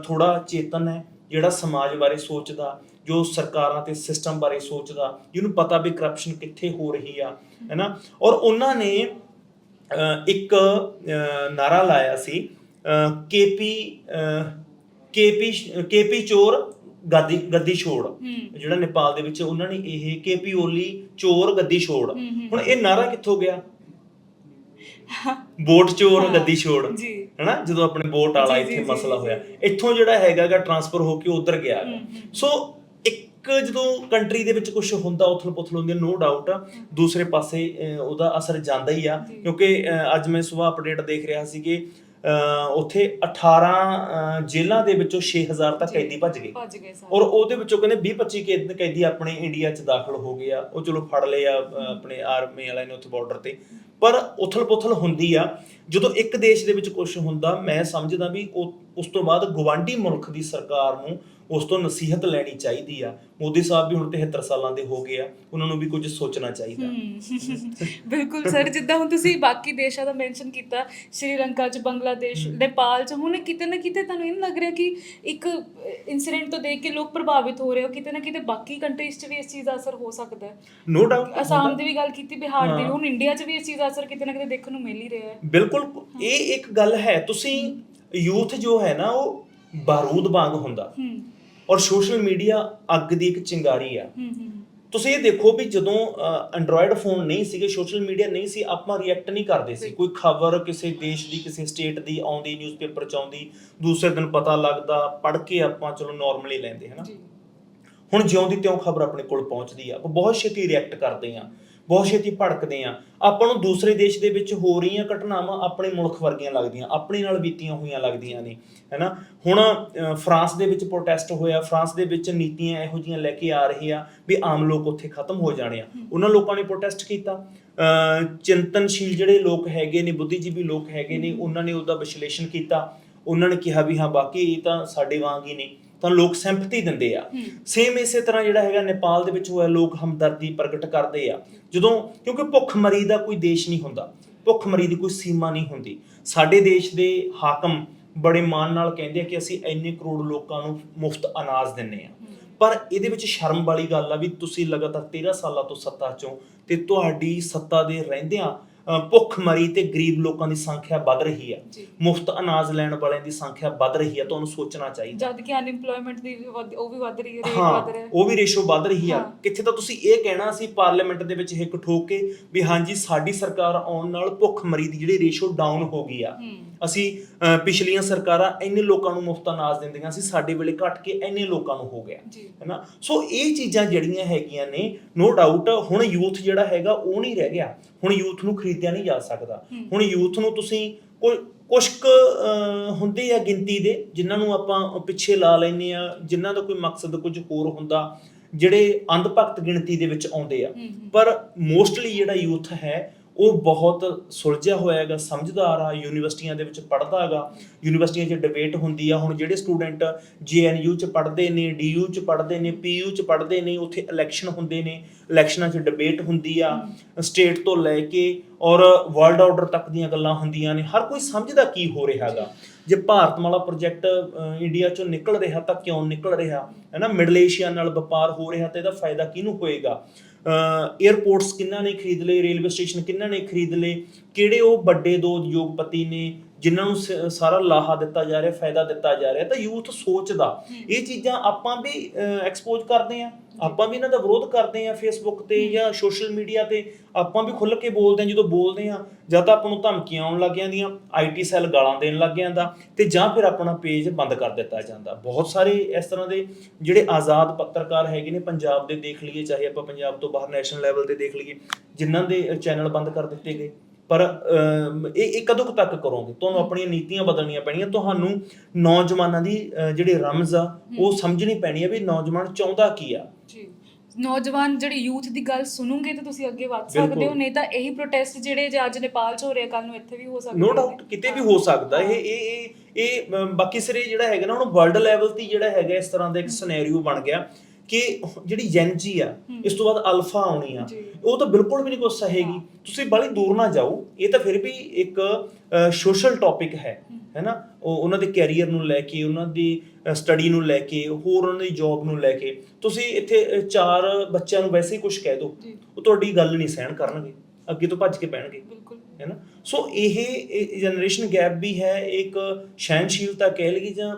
ਥੋੜਾ ਚੇਤਨ ਹੈ ਜਿਹੜਾ ਸਮਾਜ ਬਾਰੇ ਸੋਚਦਾ ਜੋ ਸਰਕਾਰਾਂ ਤੇ ਸਿਸਟਮ ਬਾਰੇ ਸੋਚਦਾ ਜਿਹਨੂੰ ਪਤਾ ਵੀ ਕਰਪਸ਼ਨ ਕਿੱਥੇ ਹੋ ਰਹੀ ਆ ਹੈਨਾ? ਔਰ ਉਹਨਾਂ ਨੇ ਇੱਕ ਨਾਰਾ ਲਾਇਆ ਸੀ ਕੇਪੀ ਕੇਪੀ ਕੇਪੀ ਚੋਰ ਗੱਦੀ ਗੱਦੀ ਛੋੜ। ਜਿਹੜਾ ਨੇਪਾਲ ਦੇ ਵਿੱਚ ਉਹਨਾਂ ਨੇ ਇਹ ਕੇਪੀ ਓਲੀ ਚੋਰ ਗੱਦੀ ਛੋੜ। ਹੁਣ ਇਹ ਨਾਰਾ ਕਿੱਥੋਂ ਗਿਆ? ਵੋਟ ਚੋਰ ਗੱਦੀ ਛੋੜ। ਹੈਨਾ? ਜਦੋਂ ਆਪਣੇ ਵੋਟ ਵਾਲਾ ਇੱਥੇ ਮਸਲਾ ਹੋਇਆ। ਇੱਥੋਂ ਜਿਹੜਾ ਹੈਗਾਗਾ ਟਰਾਂਸਫਰ ਹੋ ਕੇ ਉਧਰ ਗਿਆ। ਸੋ ਇੱਕ ਜਦੋਂ ਕੰਟਰੀ ਦੇ ਵਿੱਚ ਕੁਝ ਹੁੰਦਾ ਉਥਲ ਪੁਥਲ ਹੁੰਦੀ ਨੋ ਡਾਊਟ ਦੂਸਰੇ ਪਾਸੇ ਅਹ, ਉਹਦਾ ਅਸਰ ਜਾਂਦਾ ਹੀ ਆ। ਕਿਉਂਕਿ ਅਹ, ਅੱਜ ਮੈਂ ਸਵੇਰ ਅਪਡੇਟ ਦੇਖ ਰਿਹਾ ਸੀ ਕਿ ਅਹ, ਉੱਥੇ 18 ਅਹ, ਜੇਲ੍ਹਾਂ ਦੇ ਵਿੱਚੋਂ 6000 ਤੱਕ। ਕੈਦੀ ਭੱਜ ਗਏ। ਭੱਜ ਗਏ ਸਾਰੇ ਔਰ ਉਹਦੇ ਵਿੱਚੋਂ ਕਹਿੰਦੇ 20 25 ਕੈਦ ਕੈਦੀ ਆਪਣੇ ਇੰਡੀਆ 'ਚ ਦਾਖਲ ਹੋ ਗਏ ਆ। ਉਹ ਚਲੋ ਫੜ ਲਏ ਆ ਅਹ, ਆਪਣੇ ਆਰਮੀ ਵਾਲਿਆਂ ਨੇ ਉੱਥੇ ਬਾਰਡਰ ਤੇ। ਪਰ ਉਥਲ ਪੁਥਲ ਹੁੰਦੀ ਆ। ਜਦੋਂ ਇੱਕ ਦੇਸ਼ ਦੇ ਵਿੱਚ ਕੁਝ ਹੁੰਦਾ ਮੈਂ ਸਮਝਦਾ ਵੀ ਉਹ ਉਸ ਤੋਂ ਬਾਅਦ ਗਵਾਂਢੀ ਮੁਲਕ ਦੀ ਸਰਕਾਰ ਨੂੰ ਉਸ ਤੋਂ ਨਸੀਹਤ ਲੈਣੀ ਚਾਹੀਦੀ ਆ। ਮੋਦੀ ਸਾਹਿਬ ਵੀ ਹੁਣ 73 ਸਾਲਾਂ ਦੇ ਹੋ ਗਏ ਆ ਉਹਨਾਂ ਨੂੰ ਵੀ ਕੁਝ ਸੋਚਣਾ ਚਾਹੀਦਾ। ਬਿਲਕੁਲ ਸਰ ਜਿੱਦਾਂ ਹੁਣ ਤੁਸੀਂ ਬਾਕੀ ਦੇਸ਼ਾਂ ਦਾ ਮੈਂਸ਼ਨ ਕੀਤਾ ਸ਼੍ਰੀਲੰਕਾ ਚ ਬੰਗਲਾਦੇਸ਼ ਨੇਪਾਲ ਚ ਹੁਣ ਕਿਤੇ ਨਾ ਕਿਤੇ ਤੁਹਾਨੂੰ ਇਹ ਲੱਗ ਰਿਹਾ ਕਿ ਇੱਕ ਇਨਸੀਡੈਂਟ ਤੋਂ ਦੇਖ ਕੇ ਲੋਕ ਪ੍ਰਭਾਵਿਤ ਹੋ ਰਹੇ ਹੋ ਕਿਤੇ ਨਾ ਕਿਤੇ ਬਾਕੀ ਕੰਟਰੀਜ਼ 'ਚ ਵੀ ਇਸ ਚੀਜ਼ ਦਾ ਅਸਰ ਹੋ ਸਕਦਾ ਹੈ। ਨੋ ਡਾਊਟ ਅਸਾਮ ਦੀ ਵੀ ਗੱਲ ਕੀਤੀ ਬਿਹਾਰ ਦੀ। ਹੁਣ ਇੰਡੀਆ 'ਚ ਵੀ ਇਸ ਚੀਜ਼ ਦਾ ਅਸਰ ਕਿਤੇ ਨਾ ਕਿਤੇ ਦੇਖਣ ਨੂੰ ਮਿਲ ਹੀ ਰਿਹਾ ਹੈ। ਬਿਲਕੁਲ ਇਹ ਇੱਕ ਗੱਲ ਹੈ ਤੁਸੀਂ ਯੂਥ ਜੋ ਹੈ ਨਾ ਉਹ ਬਾਰੂਦ ਵਾਂਗ ਹੁੰਦਾ। ਹੂੰ। ਔਰ ਸੋਸ਼ਲ ਮੀਡੀਆ ਅੱਗ ਦੀ ਇੱਕ ਚਿੰਗਾਰੀ ਆ। ਹੂੰ ਹੂੰ। ਤੁਸੀਂ ਇਹ ਦੇਖੋ ਵੀ ਜਦੋਂ ਐਂਡਰੋਇਡ ਫੋਨ ਨਹੀਂ ਸੀਗੇ ਸੋਸ਼ਲ ਮੀਡੀਆ ਨਹੀਂ ਸੀ ਆਪਾਂ ਰਿਐਕਟ ਨਹੀਂ ਕਰਦੇ ਸੀ। ਕੋਈ ਖਬਰ ਕਿਸੇ ਦੇਸ਼ ਦੀ ਕਿਸੇ ਸਟੇਟ ਦੀ ਆਉਂਦੀ ਨਿਊਜ਼ਪੇਪਰ ਚ ਆਉਂਦੀ ਦੂਸਰੇ ਦਿਨ ਪਤਾ ਲੱਗਦਾ ਪੜ੍ਹ ਕੇ ਆਪਾਂ ਚਲੋ ਨਾਰਮਲੀ ਲੈਂਦੇ ਹਨਾ। ਹੁਣ ਜਿਉਂ ਦੀ ਤਿਉਂ ਖਬਰ ਆਪਣੇ ਕੋਲ ਪਹੁੰਚਦੀ ਆ ਆਪਾਂ ਬਹੁਤ ਛੇਤੀ ਰਿਐਕਟ ਕਰਦੇ ਆ। ਬਹੁਤ ਛੇਤੀ ਭੜਕਦੇ ਆ। ਆਪਾਂ ਨੂੰ ਦੂਸਰੇ ਦੇਸ਼ ਦੇ ਵਿੱਚ ਹੋ ਰਹੀਆਂ ਘਟਨਾਵਾਂ ਆਪਣੇ ਮੁਲਕ ਵਰਗੀਆਂ ਲੱਗਦੀਆਂ ਆਪਣੇ ਨਾਲ ਬੀਤੀਆਂ ਹੋਈਆਂ ਲੱਗਦੀਆਂ ਨੇ ਹੈਨਾ? ਹੁਣ ਫਰਾਂਸ ਦੇ ਵਿੱਚ ਪ੍ਰੋਟੈਸਟ ਹੋਇਆ ਫਰਾਂਸ ਦੇ ਵਿੱਚ ਨੀਤੀਆਂ ਇਹੋ ਜਿਹੀਆਂ ਲੈ ਕੇ ਆ ਰਹੇ ਆ ਵੀ ਆਮ ਲੋਕ ਉੱਥੇ ਖਤਮ ਹੋ ਜਾਣੇ ਆ। ਉਹਨਾਂ ਲੋਕਾਂ ਨੇ ਪ੍ਰੋਟੈਸਟ ਕੀਤਾ। ਚਿੰਤਨਸ਼ੀਲ ਜਿਹੜੇ ਲੋਕ ਹੈਗੇ ਨੇ ਬੁੱਧੀਜੀਵੀ ਲੋਕ ਹੈਗੇ ਨੇ ਉਹਨਾਂ ਨੇ ਉਹਦਾ ਵਿਸ਼ਲੇਸ਼ਣ ਕੀਤਾ। ਉਹਨਾਂ ਨੇ ਕਿਹਾ ਵੀ ਹਾਂ ਬਾਕੀ ਇਹ ਤਾਂ ਸਾਡੇ ਵਾਂਗ ਹੀ ਨੇ। ਤਾਂ ਲੋਕ ਸਿੰਪਥੀ ਦਿੰਦੇ ਆ। ਸੇਮ ਇਸੇ ਤਰ੍ਹਾਂ ਜਿਹੜਾ ਹੈਗਾ ਨੇਪਾਲ ਦੇ ਵਿੱਚ ਹੋਇਆ ਲੋਕ ਹਮਦਰਦੀ ਪ੍ਰਗਟ ਕਰਦੇ ਆ। ਜਦੋਂ ਕਿਉਂਕਿ ਭੁੱਖਮਰੀ ਦਾ ਕੋਈ ਦੇਸ਼ ਨਹੀਂ ਹੁੰਦਾ ਭੁੱਖਮਰੀ ਦੀ ਕੋਈ ਸੀਮਾ ਨਹੀਂ ਹੁੰਦੀ। ਸਾਡੇ ਦੇਸ਼ ਦੇ ਹਾਕਮ ਬੜੇ ਮਾਣ ਨਾਲ ਕਹਿੰਦੇ ਆ ਕਿ ਅਸੀਂ ਇੰਨੇ ਕਰੋੜ ਲੋਕਾਂ ਨੂੰ ਮੁਫਤ ਅਨਾਜ ਦਿੰਨੇ ਆ। ਪਰ ਇਹਦੇ ਵਿੱਚ ਸ਼ਰਮ ਵਾਲੀ ਗੱਲ ਆ ਵੀ ਤੁਸੀਂ ਲਗਾਤਾਰ 13 ਸਾਲਾਂ ਤੋਂ ਸੱਤਾ ਚੋਂ ਤੇ ਤੁਹਾਡੀ ਸੱਤਾ ਦੇ ਰਹਿੰਦਿਆਂ ਭੁੱਖਮਰੀ ਤੇ ਗਰੀਬ ਲੋਕਾਂ ਦੀ ਸੰਖਿਆ ਵੱਧ ਰਹੀ ਜੀ। ਮੁਫਤ ਅਨਾਜ ਲੈਣ ਵਾਲਿਆਂ ਦੀ ਸੰਖਿਆ ਵੱਧ ਰਹੀ ਆ ਤੁਹਾਨੂੰ ਸੋਚਣਾ ਚਾਹੀਦਾ। ਜਦ ਕਿ ਅਨਇੰਪਲੋਇਮੈਂਟ ਦੀ ਵੀ ਵੱਧ- ਉਹ ਵੀ ਵੱਧ ਰਹੀ ਹੈ ਰੇਟ ਹਾਂ ਵੱਧ ਰਿਹਾ। ਹੈ ਉਹ ਵੀ ਰੇਸ਼ੋ ਵੱਧ ਰਹੀ ਆ। ਹਾਂ। ਕਿੱਥੇ ਤਾਂ ਤੁਸੀਂ ਇਹ ਕਹਿਣਾ ਸੀ ਪਾਰਲੀਮੈਂਟ ਦੇ ਵਿੱਚ ਹਿੱਕ ਠੋਕ ਕੇ ਵੀ ਹਾਂਜੀ ਸਾਡੀ ਸਰਕਾਰ ਆਉਣ ਨਾਲ ਭੁੱਖਮਰੀ ਦੀ ਜਿਹੜੀ ਰੇਸ਼ੋ ਡਾਊਨ ਹੋ ਗਈ ਆ। ਹੂੰ। ਅਸੀਂ ਅਹ, ਪਿਛਲੀਆਂ ਸਰਕਾਰਾਂ ਇੰਨੇ ਲੋਕਾਂ ਨੂੰ ਮੁਫਤ ਅਨਾਜ ਦਿੰਦੀਆਂ ਸੀ ਸਾਡੇ ਵੇਲੇ ਘਟ ਕੇ ਇੰਨੇ ਲੋਕਾਂ ਨੂੰ ਹੋ ਗਿਆ। ਜੀ। ਹੈਨਾ? ਸੋ ਇਹ ਚੀਜ਼ਾਂ ਜਿਹੜੀਆਂ ਹੈਗੀਆਂ ਨੇ ਨੋ ਡਾਊਟ ਹੁਣ ਯੂਥ ਜਿਹੜਾ ਹੈਗਾ ਉਹ ਨਹੀਂ ਰਹਿ ਗਿਆ। ਹੁਣ ਯੂਥ ਨੂੰ ਖਰੀਦਿਆ ਨਹੀਂ ਜਾ ਸਕਦਾ। ਹੁਣ ਯੂਥ ਨੂੰ ਤੁਸੀਂ ਕੋਈ ਕੁਛ ਕੁ ਹੁੰਦੇ ਆ ਗਿਣਤੀ ਦੇ ਜਿਨ੍ਹਾਂ ਨੂੰ ਆਪਾਂ ਪਿੱਛੇ ਲਾ ਲੈਨੇ ਆ ਜਿਨ੍ਹਾਂ ਦਾ ਕੋਈ ਮਕਸਦ ਕੁਝ ਹੋਰ ਹੁੰਦਾ ਜਿਹੜੇ ਅੰਧ ਭਗਤ ਗਿਣਤੀ ਦੇ ਵਿੱਚ ਆਉਂਦੇ ਆ। ਪਰ ਮੋਸਟਲੀ ਜਿਹੜਾ ਯੂਥ ਹੈ ਉਹ ਬਹੁਤ ਸੁਲਝਿਆ ਹੋਇਆ ਹੈਗਾ ਸਮਝਦਾਰ ਆ, ਯੂਨੀਵਰਸਿਟੀਆਂ ਦੇ ਵਿੱਚ ਪੜ੍ਹਦਾ ਹੈਗਾ। ਯੂਨੀਵਰਸਿਟੀਆਂ 'ਚ ਡਿਬੇਟ ਹੁੰਦੀ ਆ, ਹੁਣ ਜਿਹੜੇ ਸਟੂਡੈਂਟ ਜੀਐਨਯੂ 'ਚ ਪੜ੍ਹਦੇ ਨੇ ਡੀਯੂ 'ਚ ਪੜ੍ਹਦੇ ਨੇ ਪੀਯੂ 'ਚ ਪੜ੍ਹਦੇ ਨੇ, ਉੱਥੇ ਇਲੈਕਸ਼ਨ ਹੁੰਦੇ ਨੇ। ਇਲੈਕਸ਼ਨਾਂ 'ਚ ਡਿਬੇਟ ਹੁੰਦੀ ਆ ਸਟੇਟ ਤੋਂ ਲੈ ਕੇ ਔਰ ਵਰਲਡ ਆਰਡਰ ਤੱਕ ਦੀਆਂ ਗੱਲਾਂ ਹੁੰਦੀਆਂ ਨੇ। ਹਰ ਕੋਈ ਸਮਝਦਾ ਕੀ ਹੋ ਰਿਹਾ ਹੈਗਾ। ਜੇ ਭਾਰਤ ਭਾਰਤਮਾਲਾ ਪ੍ਰੋਜੈਕਟ ਇੰਡੀਆ 'ਚੋਂ ਨਿਕਲ ਰਿਹਾ ਤਾਂ ਕਿਉਂ ਨਿਕਲ ਰਿਹਾ? ਹੈ ਨਾ ਮਿਡਲ ਏਸ਼ੀਆ ਨਾਲ ਵਪਾਰ ਹੋ ਰਿਹਾ ਤੇ ਇਹਦਾ ਫਾਇਦਾ ਕਿਹਨੂੰ ਹੋਏਗਾ? 에ਅਰਪੋਰਟਸ ਕਿੰਨਾ ਨੇ ਖਰੀਦ ਲਏ ਰੇਲਵੇ ਸਟੇਸ਼ਨ ਕਿੰਨਾ ਨੇ ਖਰੀਦ ਲਏ, ਕਿਹੜੇ ਉਹ ਵੱਡੇ ਦੋ ਉਦਯੋਗਪਤੀ ਨੇ ਜਿਨ੍ਹਾਂ ਨੂੰ ਸ- ਸਾਰਾ ਲਾਹਾ ਦਿੱਤਾ ਜਾ ਰਿਹਾ ਫਾਇਦਾ ਦਿੱਤਾ ਜਾ ਰਿਹਾ ਤਾਂ ਯੂਥ ਸੋਚਦਾ। ਇਹ ਚੀਜ਼ਾਂ ਆਪਾਂ ਵੀ ਐਕਸਪੋਜ਼ ਕਰਦੇ ਆ ਆਪਾਂ ਵੀ ਇਹਨਾਂ ਦਾ ਵਿਰੋਧ ਕਰਦੇ ਆ ਫੇਸਬੁੱਕ ਤੇ ਜਾਂ ਸੋਸ਼ਲ ਮੀਡੀਆ ਤੇ। ਆਪਾਂ ਵੀ ਖੁੱਲ੍ਹ ਕੇ ਬੋਲਦੇ ਆ ਜਦੋਂ ਬੋਲਦੇ ਆ ਜਾਂ ਤਾਂ ਆਪਾਂ ਨੂੰ ਧਮਕੀਆਂ ਆਉਣ ਲੱਗ ਜਾਂਦੀਆਂ ਆਈਟੀ ਸੈੱਲ ਗਾਲਾਂ ਦੇਣ ਲੱਗ ਜਾਂਦਾ ਤੇ ਜਾਂ ਫਿਰ ਆਪਣਾ ਪੇਜ ਬੰਦ ਕਰ ਦਿੱਤਾ ਜਾਂਦਾ। ਬਹੁਤ ਸਾਰੇ ਇਸ ਤਰ੍ਹਾਂ ਦੇ ਜਿਹੜੇ ਆਜ਼ਾਦ ਪੱਤਰਕਾਰ ਹੈਗੇ ਨੇ ਪੰਜਾਬ ਦੇ ਦੇਖ ਲਈਏ ਚਾਹੇ ਆਪਾਂ ਪੰਜਾਬ ਤੋਂ ਬਾਹਰ ਨੈਸ਼ਨਲ ਲੈਵਲ ਤੇ ਦੇਖ ਲਈਏ ਜਿਨ੍ਹਾਂ ਦੇ ਚੈਨਲ ਬੰਦ ਕਰ ਦਿੱਤੇ ਗਏ। ਪਰ ਇਹ ਇਹ ਕਦੋਂ ਤੱਕ ਕਰੋਗੇ? ਤੁਹਾਨੂੰ ਆਪਣੀਆਂ ਨੀਤੀਆਂ ਬਦਲਣੀਆਂ ਪੈਣੀਆਂ ਤੁਹਾਨੂੰ ਨੌਜਵਾਨਾਂ ਦੀ ਜਿਹੜੇ ਰਮਜ਼ ਆ ਉਹ ਸਮਝਣੀ ਪੈਣੀ ਆ ਵੀ ਨੌਜਵਾਨ ਚਾਹੁੰਦਾ ਕੀ ਆ। ਜੀ। ਨੌਜਵਾਨ ਜਿਹੜੀ ਯੂਥ ਦੀ ਗੱਲ ਸੁਣੋਗੇ ਤਾਂ ਤੁਸੀਂ ਅੱਗੇ ਵੱਧ ਸਕਦੇ ਹੋ। ਨਹੀਂ ਤਾਂ ਇਹੀ ਪ੍ਰੋਟੈਸਟ ਜਿਹੜੇ ਜੇ ਅੱਜ ਨੇਪਾਲ 'ਚ ਹੋ ਰਿਹਾ ਕੱਲ ਨੂੰ ਇੱਥੇ ਵੀ ਹੋ ਸਕਦੇ ਨੋ। ਡਾਊਟ ਕਿਤੇ ਵੀ ਹੋ ਸਕਦਾ। ਇਹ ਇਹ ਇਹ ਬਾਕੀ ਸਿਰੇ ਜਿਹੜਾ ਹੈਗਾ ਨਾ ਹੁਣ ਵਰਲਡ ਲੈਵਲ ਤੇ ਜਿਹੜਾ ਹੈਗਾ ਇਸ ਤਰ੍ਹਾਂ ਦਾ ਇੱਕ ਸਿਨੈਰੀਓ ਬਣ ਗਿਆ। ਕਿ ਜਿਹੜੀ ਜੈਨਜੀ ਆ ਇਸ ਤੋਂ ਬਾਅਦ ਅਲਫਾ ਆਉਣੀ ਆ। ਉਹ ਤਾਂ ਬਿਲਕੁਲ ਵੀ ਨਹੀਂ ਕੁਛ ਸਹੇਗੀ। ਤੁਸੀਂ ਬਾਲੀ ਦੂਰ ਨਾ ਜਾਓ। ਇਹ ਤਾਂ ਫਿਰ ਵੀ ਇੱਕ ਸੋਸ਼ਲ ਟੌਪਿਕ ਹੈ ਹੈਨਾ ਉਹ ਉਹਨਾਂ ਦੇ ਕੈਰੀਅਰ ਨੂੰ ਲੈ ਕੇ ਉਹਨਾਂ ਦੀ ਸਟੱਡੀ ਨੂੰ ਲੈ ਕੇ ਹੋਰ ਉਹਨਾਂ ਦੀ ਜੌਬ ਨੂੰ ਲੈ ਕੇ। ਤੁਸੀਂ ਇੱਥੇ ਚਾਰ ਬੱਚਿਆਂ ਨੂੰ ਵੈਸੇ ਹੀ ਕੁਝ ਕਹਿ ਦਿਓ। ਜੀ। ਉਹ ਤੁਹਾਡੀ ਗੱਲ ਨਹੀਂ ਸਹਿਣ ਕਰਨਗੇ। ਅੱਗੇ ਤੋਂ ਭੱਜ ਕੇ ਪੈਣਗੇ ਬਿਲਕੁਲ। ਹੈ ਨਾ? ਸੋ ਇਹ ਜਨਰੇਸ਼ਨ ਗੈਪ ਵੀ ਹੈ। ਇੱਕ ਸਹਿਨਸ਼ੀਲਤਾ ਕਹਿ ਲਈਏ ਜਾਂ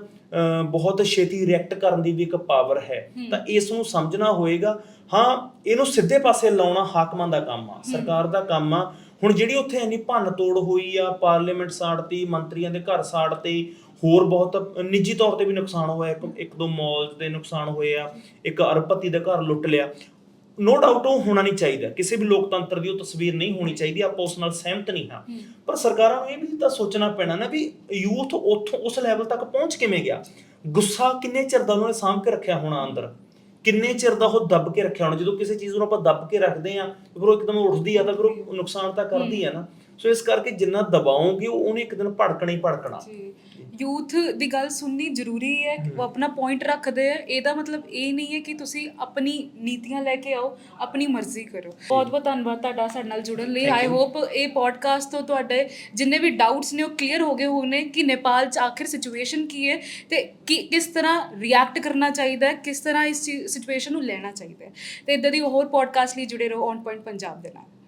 ਬਹੁਤ ਛੇਤੀ ਰਿਐਕਟ ਕਰਨ ਦੀ ਵੀ ਇੱਕ ਪਾਵਰ ਹੈ। ਤਾਂ ਇਸ ਨੂੰ ਸਮਝਣਾ ਹੋਏਗਾ ਹਾਂ ਇਹਨੂੰ ਸਿੱਧੇ ਪਾਸੇ ਲਾਉਣਾ ਹਾਕਮਾਂ ਦਾ ਕੰਮ ਆ ਸਰਕਾਰ ਦਾ ਕੰਮ ਆ। ਹੁਣ ਜਿਹੜੀ ਉੱਥੇ ਇੰਨੀ ਭੰਨ ਤੋੜ ਹੋਈ ਆ ਪਾਰਲੀਮੈਂਟ ਸਾੜਤੀ ਮੰਤਰੀਆਂ ਦੇ ਘਰ ਸਾੜਤੇ ਹੋਰ ਬਹੁਤ ਨਿੱਜੀ ਤੌਰ ਤੇ ਵੀ ਨੁਕਸਾਨ ਹੋਇਆ। ਇੱਕ ਇੱਕ ਦੋ ਮਾਲਸ ਦੇ ਨੁਕਸਾਨ ਹੋਏ ਆ ਇੱਕ ਅਰਬਪਤੀ ਦਾ ਘਰ ਲੁੱਟ ਲਿਆ। ਨੋ ਡਾਊਟ ਉਹ ਹੋਣਾ ਨਹੀਂ ਚਾਹੀਦਾ। ਕਿਸੇ ਵੀ ਲੋਕਤੰਤਰ ਦੀ ਉਹ ਤਸਵੀਰ ਨਹੀਂ ਹੋਣੀ ਚਾਹੀਦੀ। ਆਪਾਂ ਉਸ ਨਾਲ ਸਹਿਮਤ ਨਹੀਂ ਹਾਂ। ਪਰ ਸਰਕਾਰਾਂ ਨੂੰ ਇਹ ਵੀ ਤਾਂ ਸੋਚਣਾ ਪੈਣਾ ਨਾ ਵੀ ਯੂਥ ਉੱਥੋਂ ਉਸ ਲੈਵਲ ਤੱਕ ਪਹੁੰਚ ਕਿਵੇਂ ਗਿਆ? ਗੁੱਸਾ ਕਿੰਨੇ ਚਿਰ ਦਾ ਉਹਨਾਂ ਨੇ ਸਾਂਭ ਕੇ ਰੱਖਿਆ ਹੋਣਾ ਅੰਦਰ? ਕਿੰਨੇ ਚਿਰ ਦਾ ਉਹ ਦੱਬ ਕੇ ਰੱਖਿਆ ਹੋਣਾ? ਜਦੋਂ ਕਿਸੇ ਚੀਜ਼ ਨੂੰ ਆਪਾਂ ਦੱਬ ਕੇ ਰੱਖਦੇ ਆ ਫਿਰ ਉਹ ਇੱਕਦਮ ਉੱਠਦੀ ਆ ਤਾਂ ਫਿਰ ਉਹ ਨੁਕਸਾਨ ਤਾਂ ਕਰਦੀ ਆ ਨਾ। ਸੋ ਇਸ ਕਰਕੇ ਜਿੰਨਾ ਦਬਾਓਗੇ ਉਹ ਉਹਨੇ ਇੱਕ ਦਿਨ ਭੜਕਣਾ ਹੀ ਭੜਕਣਾ। ਜੀ। ਯੂਥ ਦੀ ਗੱਲ ਸੁਣਨੀ ਜ਼ਰੂਰੀ ਹੈ ਉਹ ਆਪਣਾ ਪੁਆਇੰਟ ਰੱਖਦੇ ਆ। ਇਹਦਾ ਮਤਲਬ ਇਹ ਨਹੀਂ ਹੈ ਕਿ ਤੁਸੀਂ ਆਪਣੀ ਨੀਤੀਆਂ ਲੈ ਕੇ ਆਓ ਆਪਣੀ ਮਰਜ਼ੀ ਕਰੋ। ਬਹੁਤ ਬਹੁਤ ਧੰਨਵਾਦ ਤੁਹਾਡਾ ਸਾਡੇ ਨਾਲ ਜੁੜਨ ਲਈ। ਆਈ. ਹੋਪ ਇਹ ਪੋਡਕਾਸਟ ਤੋਂ ਤੁਹਾਡੇ ਜਿੰਨੇ ਵੀ ਡਾਊਟਸ ਨੇ ਉਹ ਕਲੀਅਰ ਹੋ ਗਏ ਹੋਣੇ ਕਿ ਨੇਪਾਲ 'ਚ ਆਖਿਰ ਸਿਚੁਏਸ਼ਨ ਕੀ ਹੈ ਤੇ ਕੀ ਕਿਸ ਤਰ੍ਹਾਂ ਰਿਐਕਟ ਕਰਨਾ ਚਾਹੀਦਾ ਹੈ ਕਿਸ ਤਰ੍ਹਾਂ ਇਸ ਸਿਚੁਏਸ਼ਨ ਨੂੰ ਲੈਣਾ ਚਾਹੀਦਾ ਹੈ। ਤੇ ਇਦਾਂ ਦੀ ਹੋਰ ਪੋਡਕਾਸਟ ਲਈ ਜੁੜੇ ਰਹੋ ਔਨ ਪੁਆਇੰਟ ਪੰਜਾਬ ਦੇ ਨਾਲ।